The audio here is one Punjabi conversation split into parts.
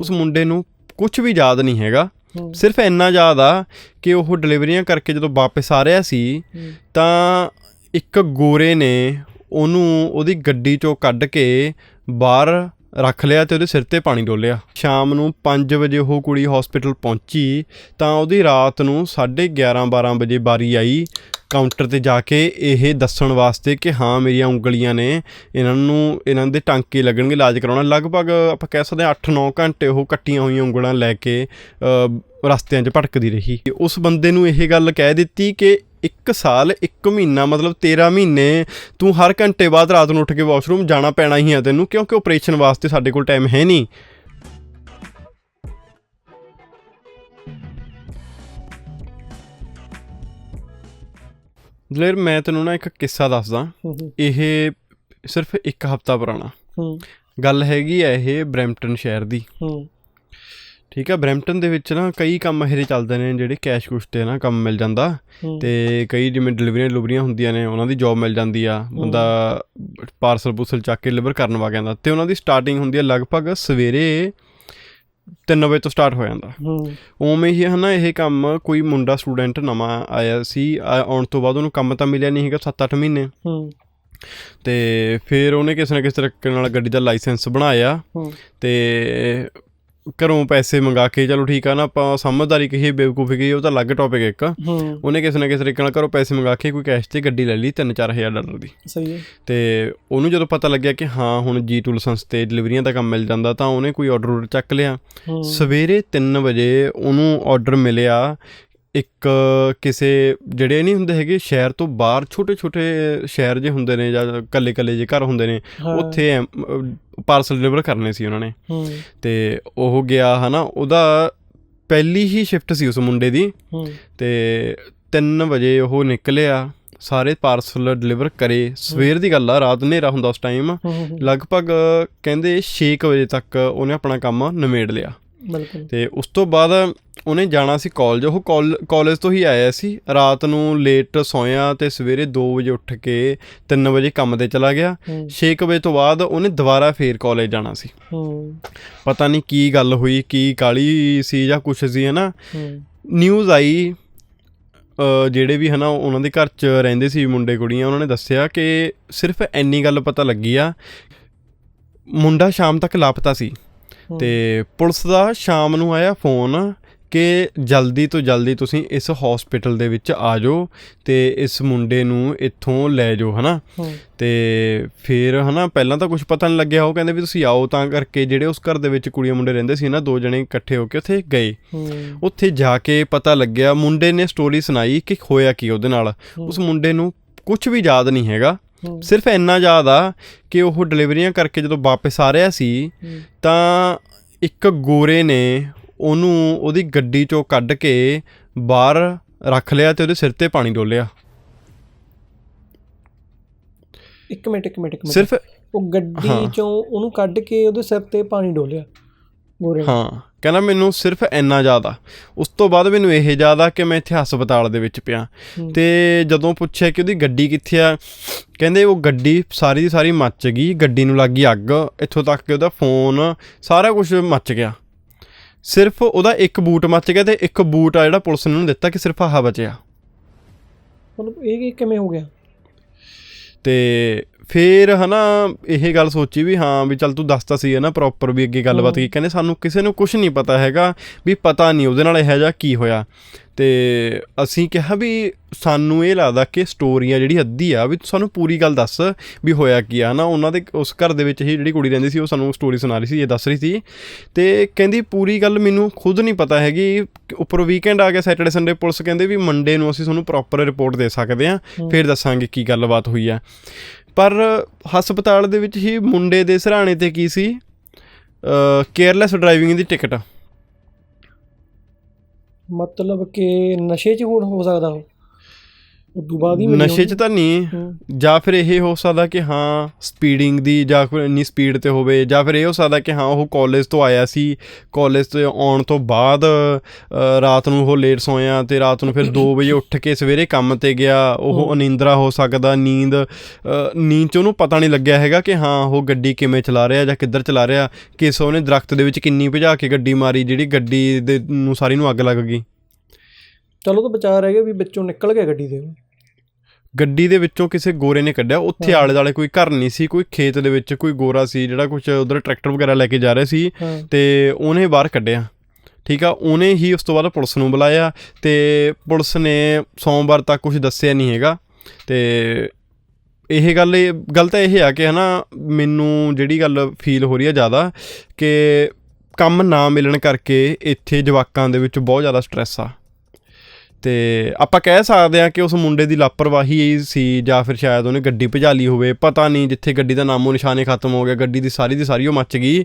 ਉਸ ਮੁੰਡੇ ਨੂੰ ਕੁਝ ਵੀ ਯਾਦ ਨਹੀਂ ਹੈਗਾ। ਸਿਰਫ ਇੰਨਾ ਯਾਦ ਆ ਕਿ ਉਹ ਡਿਲੀਵਰੀਆਂ ਕਰਕੇ ਜਦੋਂ ਵਾਪਸ ਆ ਰਿਹਾ ਸੀ ਤਾਂ ਇੱਕ ਗੋਰੇ ਨੇ ਉਹਨੂੰ ਉਹਦੀ ਗੱਡੀ ਚੋਂ ਕੱਢ ਕੇ ਬਾਹਰ ਰੱਖ ਲਿਆ ਤੇ ਉਹਦੇ ਸਿਰ ਤੇ ਪਾਣੀ ਡੋਲਿਆ। ਸ਼ਾਮ ਨੂੰ 5 ਵਜੇ ਉਹ ਕੁੜੀ ਹਸਪੀਟਲ ਪਹੁੰਚੀ, ਤਾਂ ਉਹਦੀ ਰਾਤ ਨੂੰ 11:30 12 ਵਜੇ ਬਾਰੀ ਆਈ ਕਾਊਂਟਰ ਤੇ ਜਾ ਕੇ ਇਹ ਦੱਸਣ ਵਾਸਤੇ ਕਿ ਹਾਂ, ਮੇਰੀਆਂ ਉਂਗਲੀਆਂ ਨੇ, ਇਹਨਾਂ ਨੂੰ, ਇਹਨਾਂ ਦੇ ਟਾਂਕੇ ਲੱਗਣਗੇ, ਇਲਾਜ ਕਰਾਉਣਾ। ਲਗਭਗ ਆਪਾਂ ਕਹਿ ਸਕਦੇ ਹਾਂ 8-9 ਘੰਟੇ ਉਹ ਕੱਟੀਆਂ ਹੋਈਆਂ ਉਂਗਲਾਂ ਲੈ ਕੇ ਰਸਤਿਆਂ 'ਚ ਭਟਕਦੀ ਰਹੀ। ਉਸ ਬੰਦੇ ਨੂੰ ਇਹ ਗੱਲ ਕਹਿ ਦਿੱਤੀ ਕਿ ਇੱਕ ਸਾਲ ਇੱਕ ਮਹੀਨਾ ਮਤਲਬ 13 ਮਹੀਨੇ ਤੂੰ ਹਰ ਘੰਟੇ ਬਾਅਦ ਰਾਤ ਨੂੰ ਉੱਠ ਕੇ ਵਾਸ਼ਰੂਮ ਜਾਣਾ ਪੈਣਾ ਹੀ ਆ ਤੈਨੂੰ ਕਿਉਂਕਿ ਆਪਰੇਸ਼ਨ ਵਾਸਤੇ ਸਾਡੇ ਕੋਲ ਟਾਈਮ ਹੈ ਨਹੀਂ। ਦਲੇਰ ਮੈਂ ਤੈਨੂੰ ਨਾ ਇੱਕ ਕਿੱਸਾ ਦੱਸਦਾ। ਹੂੰ, ਹੂੰ, ਇਹ ਸਿਰਫ ਇੱਕ ਹਫਤਾ ਪੁਰਾਣਾ। ਹੂੰ। ਗੱਲ ਹੈਗੀ ਆ ਇਹ ਬਰੈਂਪਟਨ ਸ਼ਹਿਰ ਦੀ। ਹੂੰ। ਠੀਕ ਆ ਬਰੈਂਪਟਨ ਦੇ ਵਿੱਚ ਨਾ ਕਈ ਕੰਮ ਇਹਦੇ ਚੱਲਦੇ ਨੇ ਜਿਹੜੇ ਕੈਸ਼ ਕੁਸ਼ ਤੇ ਨਾ ਕੰਮ ਮਿਲ ਜਾਂਦਾ ਤੇ ਕਈ ਜਿਵੇਂ ਡਿਲੀਵਰੀਆਂ ਡਿਲੀਵਰੀਆਂ ਹੁੰਦੀਆਂ ਨੇ ਉਹਨਾਂ ਦੀ ਜੌਬ ਮਿਲ ਜਾਂਦੀ ਆ ਬੰਦਾ ਪਾਰਸਲ ਪੂਸਲ ਚੱਕ ਕੇ ਡਿਲੀਵਰ ਕਰਨ ਵਾ ਜਾਂਦਾ ਤੇ ਉਹਨਾਂ ਦੀ ਸਟਾਰਟਿੰਗ ਹੁੰਦੀ ਆ ਲਗਭਗ ਸਵੇਰੇ 3 ਵਜੇ ਤੋਂ ਸਟਾਰਟ ਹੋ ਜਾਂਦਾ। ਹੂੰ। ਉਵੇਂ ਹੀ ਹਨਾ ਇਹ ਕੰਮ ਕੋਈ ਮੁੰਡਾ ਸਟੂਡੈਂਟ ਨਵਾਂ ਆਇਆ ਸੀ ਆਉਣ ਤੋਂ ਬਾਅਦ ਉਹਨੂੰ ਕੰਮ ਤਾਂ ਮਿਲਿਆ ਨਹੀਂ ਹੈਗਾ 7-8 ਮਹੀਨੇ। ਤੇ ਫਿਰ ਉਹਨੇ ਕਿਸੇ ਨਾ ਕਿਸੇ ਤਰੀਕੇ ਨਾਲ ਗੱਡੀ ਦਾ ਲਾਇਸੈਂਸ ਬਣਾਇਆ ਤੇ ਘਰੋਂ ਪੈਸੇ ਮੰਗਾ ਕੇ ਚਲੋ ਠੀਕ ਆ ਨਾ ਆਪਾਂ ਸਮਝਦਾਰੀ ਕਹੀਏ ਬੇਵਕੂਫੀ ਕਹੀਏ ਉਹ ਤਾਂ ਅਲੱਗ ਟੌਪਿਕ ਇੱਕ। ਉਹਨੇ ਕਿਸੇ ਨਾ ਕਿਸੇ ਤਰੀਕੇ ਨਾਲ ਘਰੋਂ ਪੈਸੇ ਮੰਗਾ ਕੇ ਕੋਈ ਕੈਸ਼ ਤੇ ਗੱਡੀ ਲੈ ਲਈ 3-4000 ਡਾਲਰ ਦੀ। ਸਹੀ ਹੈ। ਤੇ ਉਹਨੂੰ ਜਦੋਂ ਪਤਾ ਲੱਗਿਆ ਕਿ ਹਾਂ ਹੁਣ ਜੀ ਟੂਲ ਸੰਸ ਤੇ ਡਿਲੀਵਰੀਆਂ ਦਾ ਕੰਮ ਮਿਲ ਜਾਂਦਾ ਤਾਂ ਉਹਨੇ ਕੋਈ ਆਰਡਰ ਚੱਕ ਲਿਆ। ਸਵੇਰੇ 3 ਵਜੇ ਉਹਨੂੰ ਆਰਡਰ ਮਿਲਿਆ ਇੱਕ ਕਿਸੇ ਜਿਹੜੇ ਨਹੀਂ ਹੁੰਦੇ ਹੈਗੇ ਸ਼ਹਿਰ ਤੋਂ ਬਾਹਰ ਛੋਟੇ ਛੋਟੇ ਸ਼ਹਿਰ ਜੇ ਹੁੰਦੇ ਨੇ ਜਾਂ ਕੱਲੇ ਕੱਲੇ ਜੇ ਘਰ ਹੁੰਦੇ ਨੇ ਉੱਥੇ ਪਾਰਸਲ ਡਿਲੀਵਰ ਕਰਨੇ ਸੀ ਉਹਨਾਂ ਨੇ। ਤੇ ਉਹ ਗਿਆ ਹਨਾ ਉਹਦਾ ਪਹਿਲੀ ਹੀ ਸ਼ਿਫਟ ਸੀ ਉਸ ਮੁੰਡੇ ਦੀ। ਤੇ 3 ਵਜੇ ਉਹ ਨਿਕਲਿਆ ਸਾਰੇ ਪਾਰਸਲ ਡਿਲੀਵਰ ਕਰੇ। ਸਵੇਰ ਦੀ ਗੱਲ ਆ ਰਾਤ ਹਨੇਰਾ ਹੁੰਦਾ ਉਸ ਟਾਈਮ ਲਗਭਗ ਕਹਿੰਦੇ 6 ਵਜੇ ਤੱਕ ਉਹਨੇ ਆਪਣਾ ਕੰਮ ਨਿਮੇੜ ਲਿਆ। ਬਿਲਕੁਲ। ਤੇ ਉਸ ਤੋਂ ਬਾਅਦ ਉਹਨੇ ਜਾਣਾ ਸੀ ਕਾਲਜ ਉਹ ਕਾਲਜ ਤੋਂ ਹੀ ਆਇਆ ਸੀ। ਰਾਤ ਨੂੰ ਲੇਟ ਸੌਂਇਆ ਤੇ ਸਵੇਰੇ 2 ਵਜੇ ਉੱਠ ਕੇ 3 ਵਜੇ ਕੰਮ ਤੇ ਚਲਾ ਗਿਆ। ਹੂੰ। 6 ਵਜੇ ਤੋਂ ਬਾਅਦ ਉਹਨੇ ਦੁਬਾਰਾ ਫੇਰ ਕਾਲਜ ਜਾਣਾ ਸੀ। ਪਤਾ ਨਹੀਂ ਕੀ ਗੱਲ ਹੋਈ ਕੀ ਕਾਲੀ ਸੀ ਜਾਂ ਕੁਛ ਸੀ ਹਨਾ? ਹੂੰ। ਨਿਊਜ਼ ਆਈ ਜਿਹੜੇ ਵੀ ਹਨਾ ਉਹਨਾਂ ਦੇ ਘਰ 'ਚ ਰਹਿੰਦੇ ਸੀ ਮੁੰਡੇ ਕੁੜੀਆਂ ਉਹਨਾਂ ਨੇ ਦੱਸਿਆ ਕਿ ਸਿਰਫ ਇੰਨੀ ਗੱਲ ਪਤਾ ਲੱਗੀ ਆ ਮੁੰਡਾ ਸ਼ਾਮ ਤੱਕ ਲਾਪਤਾ ਸੀ। ਤੇ ਪੁਲਿਸ ਦਾ ਸ਼ਾਮ ਨੂੰ ਆਇਆ ਫੋਨ ਕਿ ਜਲਦੀ ਤੋਂ ਜਲਦੀ ਤੁਸੀਂ ਇਸ ਹਸਪੀਟਲ ਦੇ ਵਿੱਚ ਆ ਜਾਓ ਤੇ ਇਸ ਮੁੰਡੇ ਨੂੰ ਇੱਥੋਂ ਲੈ ਜਾਓ ਹਨਾ? ਤੇ ਫਿਰ ਹਨਾ ਪਹਿਲਾਂ ਤਾਂ ਕੁਝ ਪਤਾ ਨਹੀਂ ਲੱਗਿਆ ਉਹ ਕਹਿੰਦੇ ਵੀ ਤੁਸੀਂ ਆਓ ਤਾਂ ਕਰਕੇ ਜਿਹੜੇ ਉਸ ਘਰ ਦੇ ਵਿੱਚ ਕੁੜੀਆਂ ਮੁੰਡੇ ਰਹਿੰਦੇ ਸੀ ਨਾ ਦੋ ਜਣੇ ਇਕੱਠੇ ਹੋ ਕੇ ਉੱਥੇ ਗਏ। ਉੱਥੇ ਜਾ ਕੇ ਪਤਾ ਲੱਗਿਆ ਮੁੰਡੇ ਨੇ ਸਟੋਰੀ ਸੁਣਾਈ ਕਿ ਹੋਇਆ ਕੀ ਉਹਦੇ ਨਾਲ। ਉਸ ਮੁੰਡੇ ਨੂੰ ਕੁਝ ਵੀ ਯਾਦ ਨਹੀਂ ਹੈਗਾ। ਸਿਰਫ ਇੰਨਾ ਯਾਦ ਆ ਕਿ ਉਹ ਡਿਲੀਵਰੀਆਂ ਕਰਕੇ ਜਦੋਂ ਵਾਪਸ ਆ ਰਿਹਾ ਸੀ ਤਾਂ ਇੱਕ ਗੋਰੇ ਨੇ ਉਹਨੂੰ ਉਹਦੀ ਗੱਡੀ ਚੋਂ ਕੱਢ ਕੇ ਬਾਹਰ ਰੱਖ ਲਿਆ ਤੇ ਉਹਦੇ ਸਿਰ ਤੇ ਪਾਣੀ ਡੋਲਿਆ। ਇੱਕ ਮਿੰਟ ਇੱਕ ਮਿੰਟ ਇੱਕ ਮਿੰਟ। ਸਿਰਫ ਉਹ ਗੱਡੀ। ਚੋਂ ਉਹਨੂੰ ਕੱਢ ਕੇ ਉਹਦੇ ਸਿਰ ਤੇ ਪਾਣੀ ਡੋਲਿਆ ਗੋਰੇ। ਹਾਂ ਕਹਿੰਦਾ ਮੈਨੂੰ ਸਿਰਫ ਇੰਨਾ ਆ ਉਸ ਤੋਂ ਬਾਅਦ ਮੈਨੂੰ ਇਹ ਆ ਕਿ ਮੈਂ ਇੱਥੇ ਹਸਪਤਾਲ ਦੇ ਵਿੱਚ ਪਿਆ। ਤੇ ਜਦੋਂ ਪੁੱਛਿਆ ਕਿ ਉਹਦੀ ਗੱਡੀ ਕਿੱਥੇ ਆ ਕਹਿੰਦੇ ਉਹ ਗੱਡੀ ਸਾਰੀ ਦੀ ਸਾਰੀ ਮੱਚ ਗਈ ਗੱਡੀ ਨੂੰ ਲੱਗ ਅੱਗ ਇੱਥੋਂ ਤੱਕ ਕਿ ਉਹਦਾ ਫੋਨ ਸਾਰਾ ਕੁਝ ਮੱਚ ਗਿਆ। ਸਿਰਫ ਉਹਦਾ ਇੱਕ ਬੂਟ ਮੱਚ ਗਿਆ ਤੇ ਇੱਕ ਬੂਟ ਆ ਜਿਹੜਾ ਪੁਲਿਸ ਨੇ ਉਹਨੂੰ ਦਿੱਤਾ ਕਿ ਸਿਰਫ ਆਹ ਬਚਿਆ। ਮਤਲਬ ਇਹ ਕਿਵੇਂ ਹੋ ਗਿਆ? ਤੇ ਫੇਰ ਹਨਾ ਇਹ ਗੱਲ ਸੋਚੀ ਵੀ ਹਾਂ ਵੀ ਚੱਲ ਤੂੰ ਦੱਸਤਾ ਸੀ ਨਾ ਪ੍ਰੋਪਰ ਵੀ ਅੱਗੇ ਗੱਲਬਾਤ ਕੀ ਕਹਿੰਦੇ ਸਾਨੂੰ ਕਿਸੇ ਨੂੰ ਕੁਝ ਨਹੀਂ ਪਤਾ ਹੈਗਾ ਵੀ ਪਤਾ ਨਹੀਂ ਉਹਦੇ ਨਾਲ ਇਹ ਜਿਹਾ ਕੀ ਹੋਇਆ। ਤੇ ਅਸੀਂ ਕਿਹਾ ਵੀ ਸਾਨੂੰ ਇਹ ਲੱਗਦਾ ਕਿ ਸਟੋਰੀਆਂ ਜਿਹੜੀ ਅੱਧੀ ਆ ਵੀ ਤੂੰ ਸਾਨੂੰ ਪੂਰੀ ਗੱਲ ਦੱਸ ਵੀ ਹੋਇਆ ਕੀ ਆ ਨਾ ਉਹਨਾਂ ਦੇ ਉਸ ਘਰ ਦੇ ਵਿੱਚ ਹੀ ਜਿਹੜੀ ਕੁੜੀ ਰਹਿੰਦੀ ਸੀ ਉਹ ਸਾਨੂੰ ਸਟੋਰੀ ਸੁਣਾ ਰਹੀ ਸੀ ਇਹ ਦੱਸ ਰਹੀ ਸੀ। ਤੇ ਕਹਿੰਦੀ ਪੂਰੀ ਗੱਲ ਮੈਨੂੰ ਖੁਦ ਨਹੀਂ ਪਤਾ ਹੈਗੀ। ਉੱਪਰ ਵੀਕਐਂਡ ਆ ਗਿਆ ਸੈਟਰਡੇ ਸੰਡੇ ਪੁਲਿਸ ਕਹਿੰਦੇ ਵੀ ਮੰਡੇ ਨੂੰ ਅਸੀਂ ਤੁਹਾਨੂੰ ਪ੍ਰੋਪਰ ਰਿਪੋਰਟ ਦੇ ਸਕਦੇ ਹਾਂ। ਫਿਰ ਦੱਸਾਂਗੇ ਕੀ ਗੱਲਬਾਤ ਹੋਈ ਆ। ਪਰ ਹਸਪਤਾਲ ਦੇ ਵਿੱਚ ਹੀ ਮੁੰਡੇ ਦੇ ਸਰਾਣੇ ਤੇ ਕੀ ਸੀ? ਕੇਅਰਲੈਸ ਡਰਾਈਵਿੰਗ ਦੀ ਟਿਕਟ ਮਤਲਬ ਕਿ ਨਸ਼ੇ 'ਚ ਹੋਰ ਹੋ ਸਕਦਾ ਉਹ? ਉਦੋਂ ਬਾਅਦ ਹੀ ਮਿਲੀ ਨਸ਼ੇ 'ਚ ਤਾਂ ਨਹੀਂ। ਜਾਂ ਫਿਰ ਇਹ ਹੋ ਸਕਦਾ ਕਿ ਹਾਂ ਸਪੀਡਿੰਗ ਦੀ ਜਾਂ ਫਿਰ ਇੰਨੀ ਸਪੀਡ ਤੇ ਹੋਵੇ ਜਾਂ ਫਿਰ ਇਹ ਹੋ ਸਕਦਾ ਕਿ ਹਾਂ ਉਹ ਕਾਲਜ ਤੋਂ ਆਇਆ ਸੀ ਕਾਲਜ ਤੋਂ ਆਉਣ ਤੋਂ ਬਾਅਦ ਰਾਤ ਨੂੰ ਉਹ ਲੇਟ ਸੋਇਆ ਤੇ ਰਾਤ ਨੂੰ ਫਿਰ 2 ਵਜੇ ਉੱਠ ਕੇ ਸਵੇਰੇ ਕੰਮ ਤੇ ਗਿਆ ਉਹ। ਅਨਿੰਦਰਾ ਹੋ ਸਕਦਾ ਨੀਂਦ ਨੀਂਦ 'ਚ ਉਹਨੂੰ ਪਤਾ ਨਹੀਂ ਲੱਗਿਆ ਹੈਗਾ ਕਿ ਹਾਂ ਉਹ ਗੱਡੀ ਕਿਵੇਂ ਚਲਾ ਰਿਹਾ ਜਾਂ ਕਿੱਧਰ ਚਲਾ ਰਿਹਾ ਕਿਸ ਉਹਨੇ ਦਰਖਤ ਦੇ ਵਿੱਚ ਕਿੰਨੀ ਭਜਾ ਕੇ ਗੱਡੀ ਮਾਰੀ ਜਿਹੜੀ ਗੱਡੀ ਦੇ ਨੂੰ ਸਾਰੀ ਨੂੰ ਅੱਗ ਲੱਗ ਗਈ ਚਲੋ ਤਾਂ ਬਚਾ ਰਹਿ ਗਿਆ ਵੀ ਵਿੱਚੋਂ ਨਿਕਲ ਗਿਆ ਗੱਡੀ ਦੇ। ਗੱਡੀ ਦੇ ਵਿੱਚੋਂ ਕਿਸੇ ਗੋਰੇ ਨੇ ਕੱਢਿਆ ਉੱਥੇ। ਆਲੇ ਦਾਲੇ ਕੋਈ ਘਰ ਨਹੀਂ ਸੀ ਕੋਈ ਖੇਤ ਦੇ ਵਿੱਚ ਕੋਈ ਗੋਰਾ ਸੀ ਜਿਹੜਾ ਕੁਝ ਉਧਰ ਟਰੈਕਟਰ ਵਗੈਰਾ ਲੈ ਕੇ ਜਾ ਰਿਹਾ ਸੀ ਤੇ ਉਹਨੇ ਬਾਹਰ ਕੱਢਿਆ ਠੀਕ ਆ? ਉਹਨੇ ਹੀ ਉਸ ਤੋਂ ਬਾਅਦ ਪੁਲਿਸ ਨੂੰ ਬੁਲਾਇਆ ਤੇ ਪੁਲਿਸ ਨੇ ਸੋਮਵਾਰ ਤੱਕ ਕੁਝ ਦੱਸਿਆ ਨਹੀਂ ਹੈਗਾ ਤੇ ਇਹ ਗੱਲ ਇਹ ਗੱਲ ਤਾਂ ਇਹ ਆ ਕਿ ਹਨਾ ਮੈਨੂੰ ਜਿਹੜੀ ਗੱਲ ਫੀਲ ਹੋ ਰਹੀ ਹੈ ਜ਼ਿਆਦਾ ਕਿ ਕੰਮ ਨਾ ਮਿਲਣ ਕਰਕੇ ਇੱਥੇ ਜਵਾਕਾਂ ਦੇ ਵਿੱਚ ਬਹੁਤ ਜ਼ਿਆਦਾ ਸਟ੍ਰੈਸ ਆ। ਤੇ ਆਪਾਂ ਕਹਿ ਸਕਦੇ ਆ ਕਿ ਉਸ ਮੁੰਡੇ ਦੀ ਲਾਪਰਵਾਹੀ ਸੀ ਜਾਂ ਫਿਰ ਸ਼ਾਇਦ ਉਹਨੇ ਗੱਡੀ ਭਜਾਲੀ ਹੋਵੇ, ਪਤਾ ਨਹੀਂ ਜਿੱਥੇ ਗੱਡੀ ਦਾ ਨਾਮੋ ਨਿਸ਼ਾਨੇ ਖਤਮ ਹੋ ਗਿਆ, ਗੱਡੀ ਦੀ ਸਾਰੀ ਦੀ ਸਾਰੀ ਉਹ ਮੱਚ ਗਈ,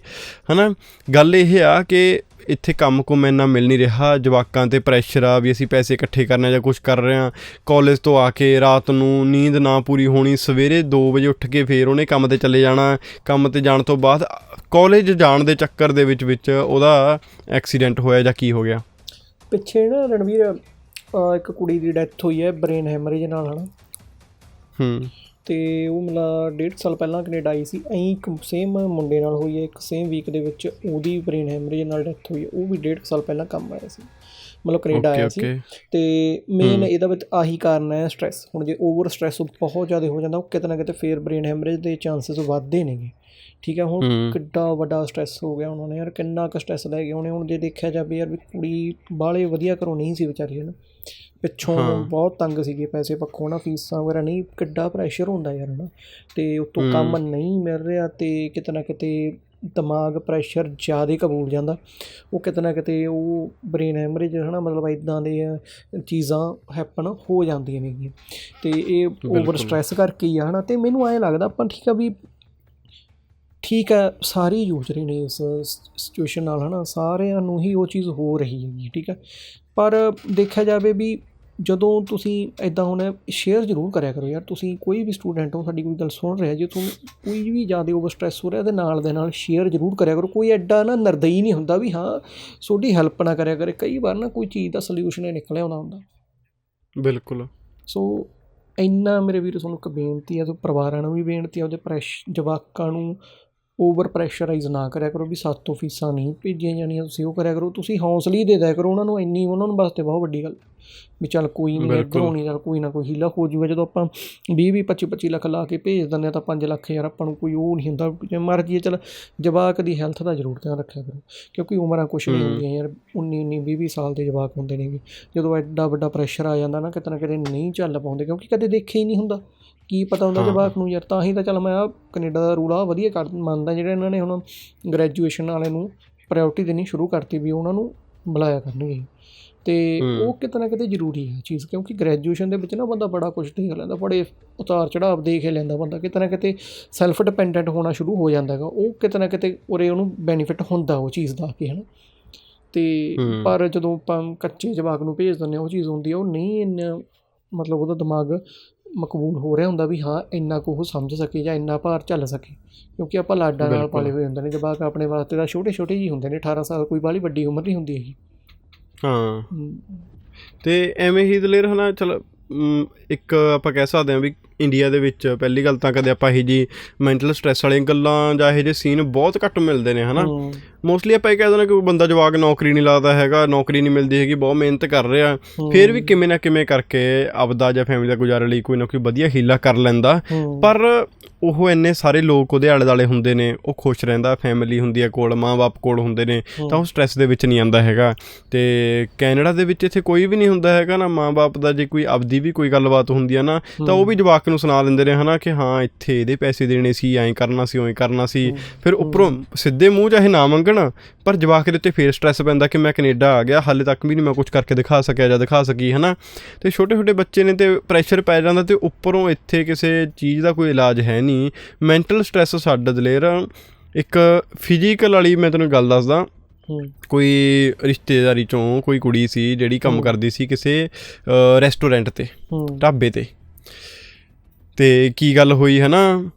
ਹਨਾ? ਗੱਲ ਇਹ ਆ ਕਿ ਇੱਥੇ ਕੰਮ ਕੁਮ ਇੰਨਾ ਮਿਲ ਨਹੀਂ ਰਿਹਾ, ਜਵਾਕਾਂ ਤੇ ਪ੍ਰੈਸ਼ਰ ਆ ਵੀ ਅਸੀਂ ਪੈਸੇ ਇਕੱਠੇ ਕਰਨੇ ਜਾਂ ਕੁਝ ਕਰ ਰਹੇ ਆ ਕਾਲਜ ਤੋਂ ਆ ਕੇ ਰਾਤ ਨੂੰ ਨੀਂਦ ਨਾ ਪੂਰੀ ਹੋਣੀ, ਸਵੇਰੇ 2 ਵਜੇ ਉੱਠ ਕੇ ਫੇਰ ਉਹਨੇ ਕੰਮ ਤੇ ਚਲੇ ਜਾਣਾ, ਕੰਮ ਤੇ ਜਾਣ ਤੋਂ ਬਾਅਦ ਕਾਲਜ ਜਾਣ ਦੇ ਚੱਕਰ ਦੇ ਵਿੱਚ ਵਿੱਚ ਉਹਦਾ ਐਕਸੀਡੈਂਟ ਹੋਇਆ ਜਾਂ ਕੀ ਹੋ ਗਿਆ? ਪਿੱਛੇ ਨਾ ਰਣਵੀਰ ਇੱਕ ਕੁੜੀ ਦੀ ਡੈਥ ਹੋਈ ਹੈ ਬ੍ਰੇਨ ਹੈਮਰੇਜ ਨਾਲ ਹਨਾ? ਹੂੰ। ਤੇ ਉਹ ਮਤਲਬ ਡੇਢ ਸਾਲ ਪਹਿਲਾਂ ਕੈਨੇਡਾ ਆਈ ਸੀ ਐਂ ਇੱਕ ਸੇਮ ਮੁੰਡੇ ਨਾਲ ਹੋਈ ਹੈ ਇੱਕ ਸੇਮ ਵੀਕ ਦੇ ਵਿੱਚ ਉਹਦੀ ਬ੍ਰੇਨ ਹੈਮਰੇਜ ਨਾਲ ਡੈਥ ਹੋਈ ਹੈ ਉਹ ਵੀ ਡੇਢ ਕੁ ਸਾਲ ਪਹਿਲਾਂ ਕੰਮ ਆਇਆ ਸੀ। ਮਤਲਬ ਕੈਨੇਡਾ ਆਇਆ ਸੀ। ਤੇ ਮੇਨ। ਇਹਦਾ ਵਿੱਚ ਆਹੀ ਕਾਰਨ ਹੈ ਸਟ੍ਰੈਸ ਹੁਣ ਜੇ ਓਵਰ ਸਟ੍ਰੈਸ ਬਹੁਤ ਜ਼ਿਆਦਾ ਹੋ ਜਾਂਦਾ ਉਹ ਕਿਤੇ ਨਾ ਕਿਤੇ ਫੇਰ ਬ੍ਰੇਨ ਹੈਮਰੇਜ ਦੇ ਚਾਂਸਸ ਵੱਧਦੇ ਨੇਗੇ। ਠੀਕ ਹੈ ਹੁਣ। ਕਿੱਡਾ ਵੱਡਾ ਸਟ੍ਰੈਸ ਹੋ ਗਿਆ ਉਹਨਾਂ ਨੇ ਯਾਰ ਕਿੰਨਾ ਕੁ ਸਟ੍ਰੈਸ ਲੈ ਗਏ ਉਹਨੇ ਹੁਣ ਜੇ ਦੇਖਿਆ ਜਾਵੇ ਯਾਰ ਵੀ ਕੁੜੀ ਬਾਹਲੇ ਵਧੀਆ ਘਰੋਂ ਨਹੀਂ ਸੀ ਵਿਚਾਰੀ ਹੈ ਨਾ ਪਿੱਛੋਂ। ਬਹੁਤ ਤੰਗ ਸੀਗੇ ਪੈਸੇ ਪੱਖੋਂ ਨਾ ਫੀਸਾਂ ਵਗੈਰਾ ਨਹੀਂ ਕਿੱਡਾ ਪ੍ਰੈਸ਼ਰ ਹੁੰਦਾ ਯਾਰ ਨਾ ਤੇ ਉਤੋਂ। ਕੰਮ ਨਹੀਂ ਮਿਲ ਰਿਹਾ ਤੇ ਕਿਤੇ ਨਾ ਕਿਤੇ ਦਿਮਾਗ ਪ੍ਰੈਸ਼ਰ ਜ਼ਿਆਦਾ ਕਬੂਲ ਜਾਂਦਾ ਉਹ ਕਿਤੇ ਨਾ ਕਿਤੇ ਉਹ ਬ੍ਰੇਨ ਹੈਮਰੇਜ ਹਨਾ ਮਤਲਬ ਇਦਾਂ ਦੇ ਚੀਜ਼ਾਂ ਹੈਪਨ ਹੋ ਜਾਂਦੀਆਂ ਨੇਗੀਆਂ ਤੇ ਇਹ ਓਵਰ। ਸਟ੍ਰੈਸ ਕਰਕੇ ਹੀ ਆ ਹਨਾ ਤੇ ਮੈਨੂੰ ਐਂ ਲੱਗਦਾ ਆਪਾਂ ਠੀਕ ਆ ਵੀ ਠੀਕ ਹੈ ਸਾਰੇ ਜੂਝ ਰਹੇ ਨੇ ਇਸ ਸਿਚੁਏਸ਼ਨ ਨਾਲ ਹਨਾ ਸਾਰਿਆਂ ਨੂੰ ਹੀ ਉਹ ਚੀਜ਼ ਹੋ ਰਹੀ ਹੈਗੀ ਠੀਕ ਹੈ। ਪਰ ਦੇਖਿਆ ਜਾਵੇ ਵੀ ਜਦੋਂ ਤੁਸੀਂ ਇਦਾਂ ਹੁਣ ਸ਼ੇਅਰ ਜ਼ਰੂਰ ਕਰਿਆ ਕਰੋ ਯਾਰ ਤੁਸੀਂ ਕੋਈ ਵੀ ਸਟੂਡੈਂਟ ਹੋ ਸਾਡੀ ਕੋਈ ਗੱਲ ਸੁਣ ਰਿਹਾ ਜੇ ਤੁਹਾਨੂੰ ਕੋਈ ਵੀ ਜ਼ਿਆਦਾ ਓਵਰ ਸਟ੍ਰੈਸ ਹੋ ਰਿਹਾ ਤੇ ਨਾਲ ਦੇ ਨਾਲ ਸ਼ੇਅਰ ਜ਼ਰੂਰ ਕਰਿਆ ਕਰੋ। ਕੋਈ ਐਡਾ ਨਾ ਨਰਦਈ ਨਹੀਂ ਹੁੰਦਾ ਵੀ ਹਾਂ ਤੁਹਾਡੀ ਹੈਲਪ ਨਾ ਕਰਿਆ ਕਰੇ। ਕਈ ਵਾਰ ਨਾ ਕੋਈ ਚੀਜ਼ ਦਾ ਸੋਲੂਸ਼ਨ ਹੀ ਨਿਕਲਿਆ ਆਉਂਦਾ ਹੁੰਦਾ। ਬਿਲਕੁਲ। ਸੋ ਇੰਨਾ ਮੇਰੇ ਵੀਰ ਤੁਹਾਨੂੰ ਇੱਕ ਬੇਨਤੀ ਹੈ ਤੇ ਪਰਿਵਾਰਾਂ ਨੂੰ ਵੀ ਬੇਨਤੀ ਹੈ ਉਹਦੇ ਪ੍ਰੈਸ਼ ਜਵਾਕਾਂ ਨੂੰ ਓਵਰ ਪ੍ਰੈਸ਼ਰਾਈਜ਼ ਨਾ ਕਰਿਆ ਕਰੋ ਵੀ ਸੱਤ ਤੋਂ ਫੀਸਾਂ ਨਹੀਂ ਭੇਜੀਆਂ ਜਾਣੀਆਂ ਤੁਸੀਂ ਉਹ ਕਰਿਆ ਕਰੋ ਤੁਸੀਂ ਹੌਸਲੇ ਹੀ ਦੇ ਦਿਆ ਕਰੋ ਉਹਨਾਂ ਨੂੰ ਇੰਨੀ ਉਹਨਾਂ ਨੂੰ ਵਾਸਤੇ ਬਹੁਤ ਵੱਡੀ ਗੱਲ ਵੀ ਚੱਲ ਕੋਈ ਨਹੀਂ। ਇੱਧਰੋਂ ਨਹੀਂ ਚੱਲ ਕੋਈ ਨਾ ਕੋਈ ਹੀਲਾ ਹੋ ਜੂਗਾ ਜਦੋਂ ਆਪਾਂ 20 ਵੀਹ 25 25 ਲੱਖ ਲਾ ਕੇ ਭੇਜ ਦਿੰਦੇ ਹਾਂ ਤਾਂ 5 ਲੱਖ ਯਾਰ ਆਪਾਂ ਨੂੰ ਕੋਈ ਉਹ ਨਹੀਂ ਹੁੰਦਾ ਜੇ ਮਰਜ਼ੀ ਚੱਲ ਜਵਾਕ ਦੀ ਹੈਲਥ ਦਾ ਜ਼ਰੂਰ ਧਿਆਨ ਰੱਖਿਆ ਕਰੋ ਕਿਉਂਕਿ ਉਮਰਾਂ ਕੁਛ ਨਹੀਂ। ਹੁੰਦੀਆਂ ਯਾਰ 19 19 20 20 ਸਾਲ ਦੇ ਜਵਾਕ ਹੁੰਦੇ ਨੇਗੇ ਜਦੋਂ ਐਡਾ ਵੱਡਾ ਪ੍ਰੈਸ਼ਰ ਆ ਜਾਂਦਾ ਨਾ ਕਿਤੇ ਨਾ ਕਿਤੇ ਨਹੀਂ ਚੱਲ ਪਾਉਂਦੇ ਕਿਉਂਕਿ ਕਦੇ ਦੇਖਿਆ ਹੀ ਨਹੀਂ ਹੁੰਦਾ ਕੀ ਪਤਾ ਹੁੰਦਾ। ਜਵਾਕ ਨੂੰ ਯਾਰ ਤਾਂ ਹੀ ਤਾਂ ਚੱਲ ਮੈਂ ਆ ਕੈਨੇਡਾ ਦਾ ਰੂਲ ਆ ਵਧੀਆ ਕਰ ਮੰਨਦਾ ਜਿਹੜਾ ਇਹਨਾਂ ਨੇ ਹੁਣ ਗ੍ਰੈਜੂਏਸ਼ਨ ਵਾਲੇ ਨੂੰ ਪ੍ਰਾਇੋਰਟੀ ਦੇਣੀ ਸ਼ੁਰੂ ਕਰਤੀ ਵੀ ਉਹਨਾਂ ਨੂੰ ਬੁਲਾਇਆ ਕਰਨਗੇ ਤੇ। ਉਹ ਕਿਤੇ ਨਾ ਕਿਤੇ ਜ਼ਰੂਰੀ ਹੈ ਚੀਜ਼ ਕਿਉਂਕਿ ਗ੍ਰੈਜੂਏਸ਼ਨ ਦੇ ਵਿੱਚ ਨਾ ਬੰਦਾ ਬੜਾ ਕੁਝ ਦੇਖ ਲੈਂਦਾ ਬੜੇ ਉਤਾਰ ਚੜਾਵ ਦੇਖ ਹੀ ਲੈਂਦਾ ਬੰਦਾ ਕਿਤੇ ਨਾ ਕਿਤੇ ਸੈਲਫ ਡਿਪੈਂਡੈਂਟ ਹੋਣਾ ਸ਼ੁਰੂ ਹੋ ਜਾਂਦਾ ਹੈਗਾ ਉਹ ਕਿਤੇ ਨਾ ਕਿਤੇ ਉਰੇ ਉਹਨੂੰ ਬੈਨੀਫਿਟ ਹੁੰਦਾ ਉਹ ਚੀਜ਼ ਦਾ ਕਿ ਹਨਾ ਤੇ। ਪਰ ਜਦੋਂ ਆਪਾਂ ਕੱਚੇ ਜਵਾਕ ਨੂੰ ਭੇਜ ਦਿੰਦੇ ਹਾਂ ਉਹ ਚੀਜ਼ ਹੁੰਦੀ ਆ ਉਹ ਨਹੀਂ ਇੰਨਾ ਮਤਲਬ ਉਹਦਾ ਦਿਮਾਗ ਮਕਬੂਲ ਹੋ ਰਿਹਾ ਹੁੰਦਾ ਵੀ ਹਾਂ ਇੰਨਾ ਕੁ ਉਹ ਸਮਝ ਸਕੇ ਜਾਂ ਇੰਨਾ ਭਾਰ ਚੱਲ ਸਕੇ। ਕਿਉਂਕਿ ਆਪਾਂ ਲਾਡਾਂ ਨਾਲ। ਪਾਲੇ ਹੋਏ ਹੁੰਦੇ ਨੇ ਜਵਾਕ ਆਪਣੇ ਵਾਸਤੇ ਤਾਂ ਛੋਟੇ ਛੋਟੇ ਹੀ ਹੁੰਦੇ ਨੇ 18 ਸਾਲ ਕੋਈ ਬਾਹਲੀ ਵੱਡੀ ਉਮਰ ਨਹੀਂ ਹੁੰਦੀ ਹੈਗੀ। ਹਾਂ। ਤੇ ਐਵੇਂ ਹੀ ਦਲੇਰ ਹਨਾ ਚਲ ਇੱਕ ਆਪਾਂ ਕਹਿ ਸਕਦੇ ਹਾਂ ਵੀ ਇੰਡੀਆ ਦੇ ਵਿੱਚ ਪਹਿਲੀ ਗੱਲ ਤਾਂ ਕਦੇ ਆਪਾਂ ਇਹ ਜੀ ਮੈਂਟਲ ਸਟ੍ਰੈਸ ਵਾਲੀਆਂ ਗੱਲਾਂ ਜਾਂ ਇਹ ਜਿਹੇ ਸੀਨ ਬਹੁਤ ਘੱਟ ਮਿਲਦੇ ਨੇ ਹਨਾ? ਮੋਸਟਲੀ ਆਪਾਂ ਇਹ ਕਹਿ ਦਿੰਦੇ ਕਿ ਕੋਈ ਬੰਦਾ ਜਵਾਕ ਨੌਕਰੀ ਨਹੀਂ ਲੱਗਦਾ ਹੈਗਾ ਨੌਕਰੀ ਨਹੀਂ ਮਿਲਦੀ ਹੈਗੀ ਬਹੁਤ ਮਿਹਨਤ ਕਰ ਰਿਹਾ। ਫਿਰ ਵੀ ਕਿਵੇਂ ਨਾ ਕਿਵੇਂ ਕਰਕੇ ਆਪਦਾ ਜਾਂ ਫੈਮਿਲੀ ਦਾ ਗੁਜ਼ਾਰਾ ਲਈ ਕੋਈ ਨਾ ਕੋਈ ਵਧੀਆ ਹੀਲਾ ਕਰ ਲੈਂਦਾ। ਪਰ ਉਹ ਇੰਨੇ ਸਾਰੇ ਲੋਕ ਉਹਦੇ ਆਲੇ ਦੁਆਲੇ ਹੁੰਦੇ ਨੇ ਉਹ ਖੁਸ਼ ਰਹਿੰਦਾ ਫੈਮਿਲੀ ਹੁੰਦੀ ਹੈ ਕੋਲ ਮਾਂ-ਬਾਪ ਕੋਲ ਹੁੰਦੇ ਨੇ ਤਾਂ ਉਹ ਸਟ੍ਰੈਸ ਦੇ ਵਿੱਚ ਨਹੀਂ ਆਂਦਾ ਹੈਗਾ। ਤੇ ਕੈਨੇਡਾ ਦੇ ਵਿੱਚ ਇੱਥੇ ਕੋਈ ਵੀ ਨਹੀਂ ਹੁੰਦਾ ਹੈਗਾ ਨਾ ਮਾਂ-ਬਾਪ ਦਾ ਜੇ ਕੋਈ ਆਪਦੀ ਵੀ ਕੋਈ ਗੱਲਬਾਤ ਹੁੰਦੀ ਆ ਨਾ ਤਾਂ ਉਹ ਵੀ ਜਵਾਕ ਨੂੰ ਸੁਣਾ ਦਿੰਦੇ ਨੇ ਹਨਾ ਕਿ ਹਾਂ ਇੱਥੇ ਇਹਦੇ ਪੈਸੇ ਦੇਣੇ ਸੀ ਐਂ ਕਰਨਾ ਸੀ ਉਵੇਂ ਕਰਨਾ ਸੀ। ਫਿਰ ਉੱਪਰੋਂ ਸਿੱਧੇ ਮੂੰਹ ਚਾਹੇ ਨਾ ਮੰਗਣ ਪਰ ਜਵਾਕ ਦੇ ਉੱਤੇ ਫੇਰ ਸਟ੍ਰੈਸ ਪੈਂਦਾ ਕਿ ਮੈਂ ਕੈਨੇਡਾ ਆ ਗਿਆ ਹਾਲੇ ਤੱਕ ਵੀ ਨਹੀਂ ਮੈਂ ਕੁਝ ਕਰਕੇ ਦਿਖਾ ਸਕਿਆ ਜਾਂ ਦਿਖਾ ਸਕੀ ਹਨਾ। ਤੇ ਛੋਟੇ ਛੋਟੇ ਬੱਚੇ ਨੇ ਤੇ ਪ੍ਰੈਸ਼ਰ ਪੈ ਜਾਂਦਾ ਤੇ ਉੱਪਰੋਂ ਇੱਥੇ ਕਿਸੇ ਚੀਜ਼ ਦਾ ਕੋਈ ਇਲਾਜ ਹੈ ਨਹੀਂ ਮੈਂਟਲ ਸਟ੍ਰੈਸ ਸਾਡਾ ਦਲੇਰ ਇੱਕ ਫਿਜ਼ੀਕਲ ਵਾਲੀ ਮੈਂ ਤੈਨੂੰ ਗੱਲ ਦੱਸਦਾ। ਕੋਈ ਰਿਸ਼ਤੇਦਾਰੀ ਚੋਂ ਕੋਈ ਕੁੜੀ ਸੀ ਜਿਹੜੀ ਕੰਮ ਕਰਦੀ ਸੀ ਕਿਸੇ ਰੈਸਟੋਰੈਂਟ ਤੇ ਢਾਬੇ ਤੇ। ਤੇ ਕੀ ਗੱਲ ਹੋਈ ਹੈ ਨਾ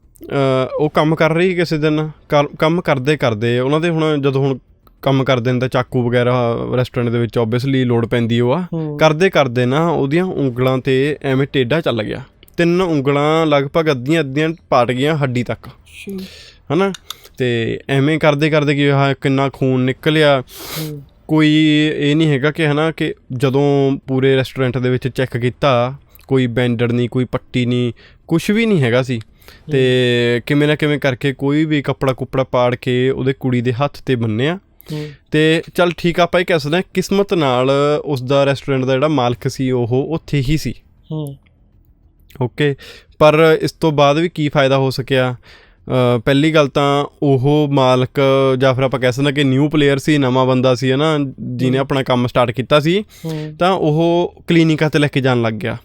ਉਹ ਕੰਮ ਕਰ ਰਹੀ ਕਿਸੇ ਦਿਨ? ਕੰਮ ਕਰਦੇ ਕਰਦੇ ਉਹਨਾਂ ਦੇ ਹੁਣ ਜਦੋਂ ਹੁਣ ਕੰਮ ਕਰਦੇ ਨੇ ਤਾਂ ਚਾਕੂ ਵਗੈਰਾ ਰੈਸਟੋਰੈਂਟ ਦੇ ਵਿੱਚ ਆਬਵੀਅਸਲੀ ਲੋਡ ਪੈਂਦੀ ਉਹ ਆ। ਹੂੰ। ਕਰਦੇ ਕਰਦੇ ਨਾ ਉਹਦੀਆਂ ਉਂਗਲਾਂ ਤੇ ਐਵੇਂ ਟੇਢਾ ਚੱਲ ਗਿਆ। ਤਿੰਨ ਉਂਗਲਾਂ ਲਗਭਗ ਅੱਧੀਆਂ ਅੱਧੀਆਂ ਪਾਟ ਗਈਆਂ ਹੱਡੀ ਤੱਕ। ਹਨਾ? ਤੇ ਐਵੇਂ ਕਰਦੇ ਕਰਦੇ ਕੀ ਹੋਇਆ ਕਿੰਨਾ ਖੂਨ ਨਿਕਲਿਆ। ਹੂੰ। ਕੋਈ ਇਹ ਨਹੀਂ ਹੈਗਾ ਕਿ ਹਨਾ ਕਿ ਜਦੋਂ ਪੂਰੇ ਰੈਸਟੋਰੈਂਟ ਦੇ ਵਿੱਚ ਚੈੱਕ ਕੀਤਾ ਕੋਈ ਬੈਂਡਡ ਨਹੀਂ ਕੋਈ ਪੱਟੀ ਨਹੀਂ ਕੁਝ ਵੀ ਨਹੀਂ ਹੈਗਾ ਸੀ। ਤੇ ਕਿਵੇਂ ਨਾ ਕਿਵੇਂ ਕਰਕੇ ਕੋਈ ਵੀ ਕੱਪੜਾ ਕੁਪੜਾ ਪਾੜ ਕੇ ਉਹਦੇ ਕੁੜੀ ਦੇ ਹੱਥ ਤੇ ਬੰਨਿਆ ਤੇ ਚੱਲ ਠੀਕ ਆਪਾਂ ਇਹ ਕਹਿ ਸਕਦੇ ਹਾਂ ਕਿਸਮਤ ਨਾਲ ਉਸ ਦਾ ਰੈਸਟੋਰੈਂਟ ਦਾ ਜਿਹੜਾ ਮਾਲਕ ਸੀ ਉਹ ਉੱਥੇ ਹੀ ਸੀ। ਹੂੰ। ਓਕੇ ਪਰ ਇਸ ਤੋਂ ਬਾਅਦ ਵੀ ਕੀ ਫਾਇਦਾ ਹੋ ਸਕਿਆ? ਪਹਿਲੀ ਗੱਲ ਤਾਂ ਉਹ ਮਾਲਕ ਜਾਂ ਫਿਰ ਆਪਾਂ ਕਹਿ ਸਕਦੇ ਹਾਂ ਕਿ ਨਿਊ ਪਲੇਅਰ ਸੀ ਨਵਾਂ ਬੰਦਾ ਸੀ ਹਨਾ ਜਿਹਨੇ ਆਪਣਾ ਕੰਮ ਸਟਾਰਟ ਕੀਤਾ ਸੀ ਤਾਂ ਉਹ ਕਲੀਨਿਕਾਂ ਤੇ ਲੈ ਕੇ ਜਾਣ ਲੱਗ ਗਿਆ।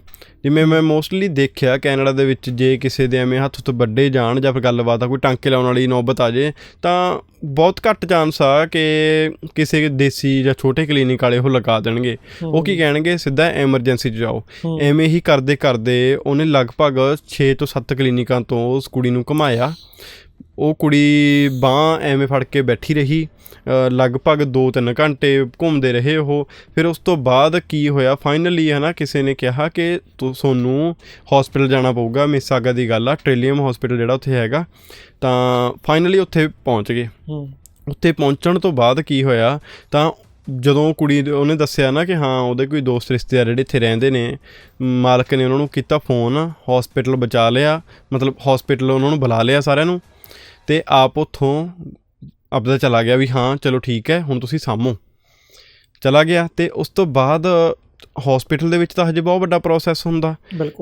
ਜਿਵੇਂ ਮੈਂ ਮੋਸਟਲੀ ਦੇਖਿਆ ਕੈਨੇਡਾ ਦੇ ਵਿੱਚ ਜੇ ਕਿਸੇ ਦੇ ਐਵੇਂ ਹੱਥ ਤੋਂ ਵੱਡੇ ਜਾਣ ਜਾਂ ਫਿਰ ਗੱਲਬਾਤ ਆ ਕੋਈ ਟਾਂਕੇ ਲਾਉਣ ਵਾਲੀ ਨੌਬਤ ਆ ਜੇ ਤਾਂ ਬਹੁਤ ਘੱਟ ਚਾਂਸ ਆ ਕਿ ਕਿਸੇ ਦੇਸੀ ਜਾਂ ਛੋਟੇ ਕਲੀਨਿਕ ਵਾਲੇ ਉਹ ਲਗਾ ਦੇਣਗੇ। ਉਹ ਕੀ ਕਹਿਣਗੇ? ਸਿੱਧਾ ਐਮਰਜੈਂਸੀ 'ਚ ਜਾਓ। ਐਵੇਂ ਹੀ ਕਰਦੇ ਕਰਦੇ ਉਹਨੇ ਲਗਭਗ 6 ਤੋਂ 7 ਕਲੀਨਿਕਾਂ ਤੋਂ ਉਸ ਕੁੜੀ ਨੂੰ ਘੁਮਾਇਆ। ਉਹ ਕੁੜੀ ਬਾਹ ਐਵੇਂ ਫੜ ਕੇ ਬੈਠੀ ਰਹੀ ਲਗਭਗ 2-3 ਘੰਟੇ ਘੁੰਮਦੇ ਰਹੇ ਉਹ। ਫਿਰ ਉਸ ਤੋਂ ਬਾਅਦ ਕੀ ਹੋਇਆ? ਫਾਈਨਲੀ ਹੈ ਨਾ ਕਿਸੇ ਨੇ ਕਿਹਾ ਕਿ ਤੁ- ਤੁਹਾਨੂੰ ਹਸਪੀਟਲ ਜਾਣਾ ਪਊਗਾ ਮਿਸਾਗਾ ਦੀ ਗੱਲ ਆ ਟ੍ਰਿਲੀਅਮ ਹਸਪੀਟਲ ਜਿਹੜਾ ਉੱਥੇ ਹੈਗਾ। ਤਾਂ ਫਾਈਨਲੀ ਉੱਥੇ ਪਹੁੰਚ ਗਏ। ਉੱਥੇ ਪਹੁੰਚਣ ਤੋਂ ਬਾਅਦ ਕੀ ਹੋਇਆ? ਤਾਂ ਜਦੋਂ ਕੁੜੀ ਉਹਨੇ ਦੱਸਿਆ ਨਾ ਕਿ ਹਾਂ ਉਹਦੇ ਕੋਈ ਦੋਸਤ ਰਿਸ਼ਤੇਦਾਰ ਜਿਹੜੇ ਇੱਥੇ ਰਹਿੰਦੇ ਨੇ ਮਾਲਕ ਨੇ ਉਹਨਾਂ ਨੂੰ ਕੀਤਾ ਫੋਨ ਹਸਪੀਟਲ ਬਚਾ ਲਿਆ ਮਤਲਬ ਹਸਪੀਟਲ ਉਹਨਾਂ ਨੂੰ ਬੁਲਾ ਲਿਆ ਸਾਰਿਆਂ ਨੂੰ। ਤੇ ਆਪ ਉੱਥੋਂ ਆਪਦਾ ਚਲਾ ਗਿਆ ਵੀ ਹਾਂ, ਚਲੋ ਠੀਕ ਹੈ, ਹੁਣ ਤੁਸੀਂ ਸਾਂਭੋ। ਚਲਾ ਗਿਆ ਤੇ ਉਸ ਤੋਂ ਬਾਅਦ ਹਸਪੀਟਲ ਦੇ ਵਿੱਚ ਤਾਂ ਹਜੇ ਬਹੁਤ ਵੱਡਾ ਪ੍ਰੋਸੈਸ ਹੁੰਦਾ।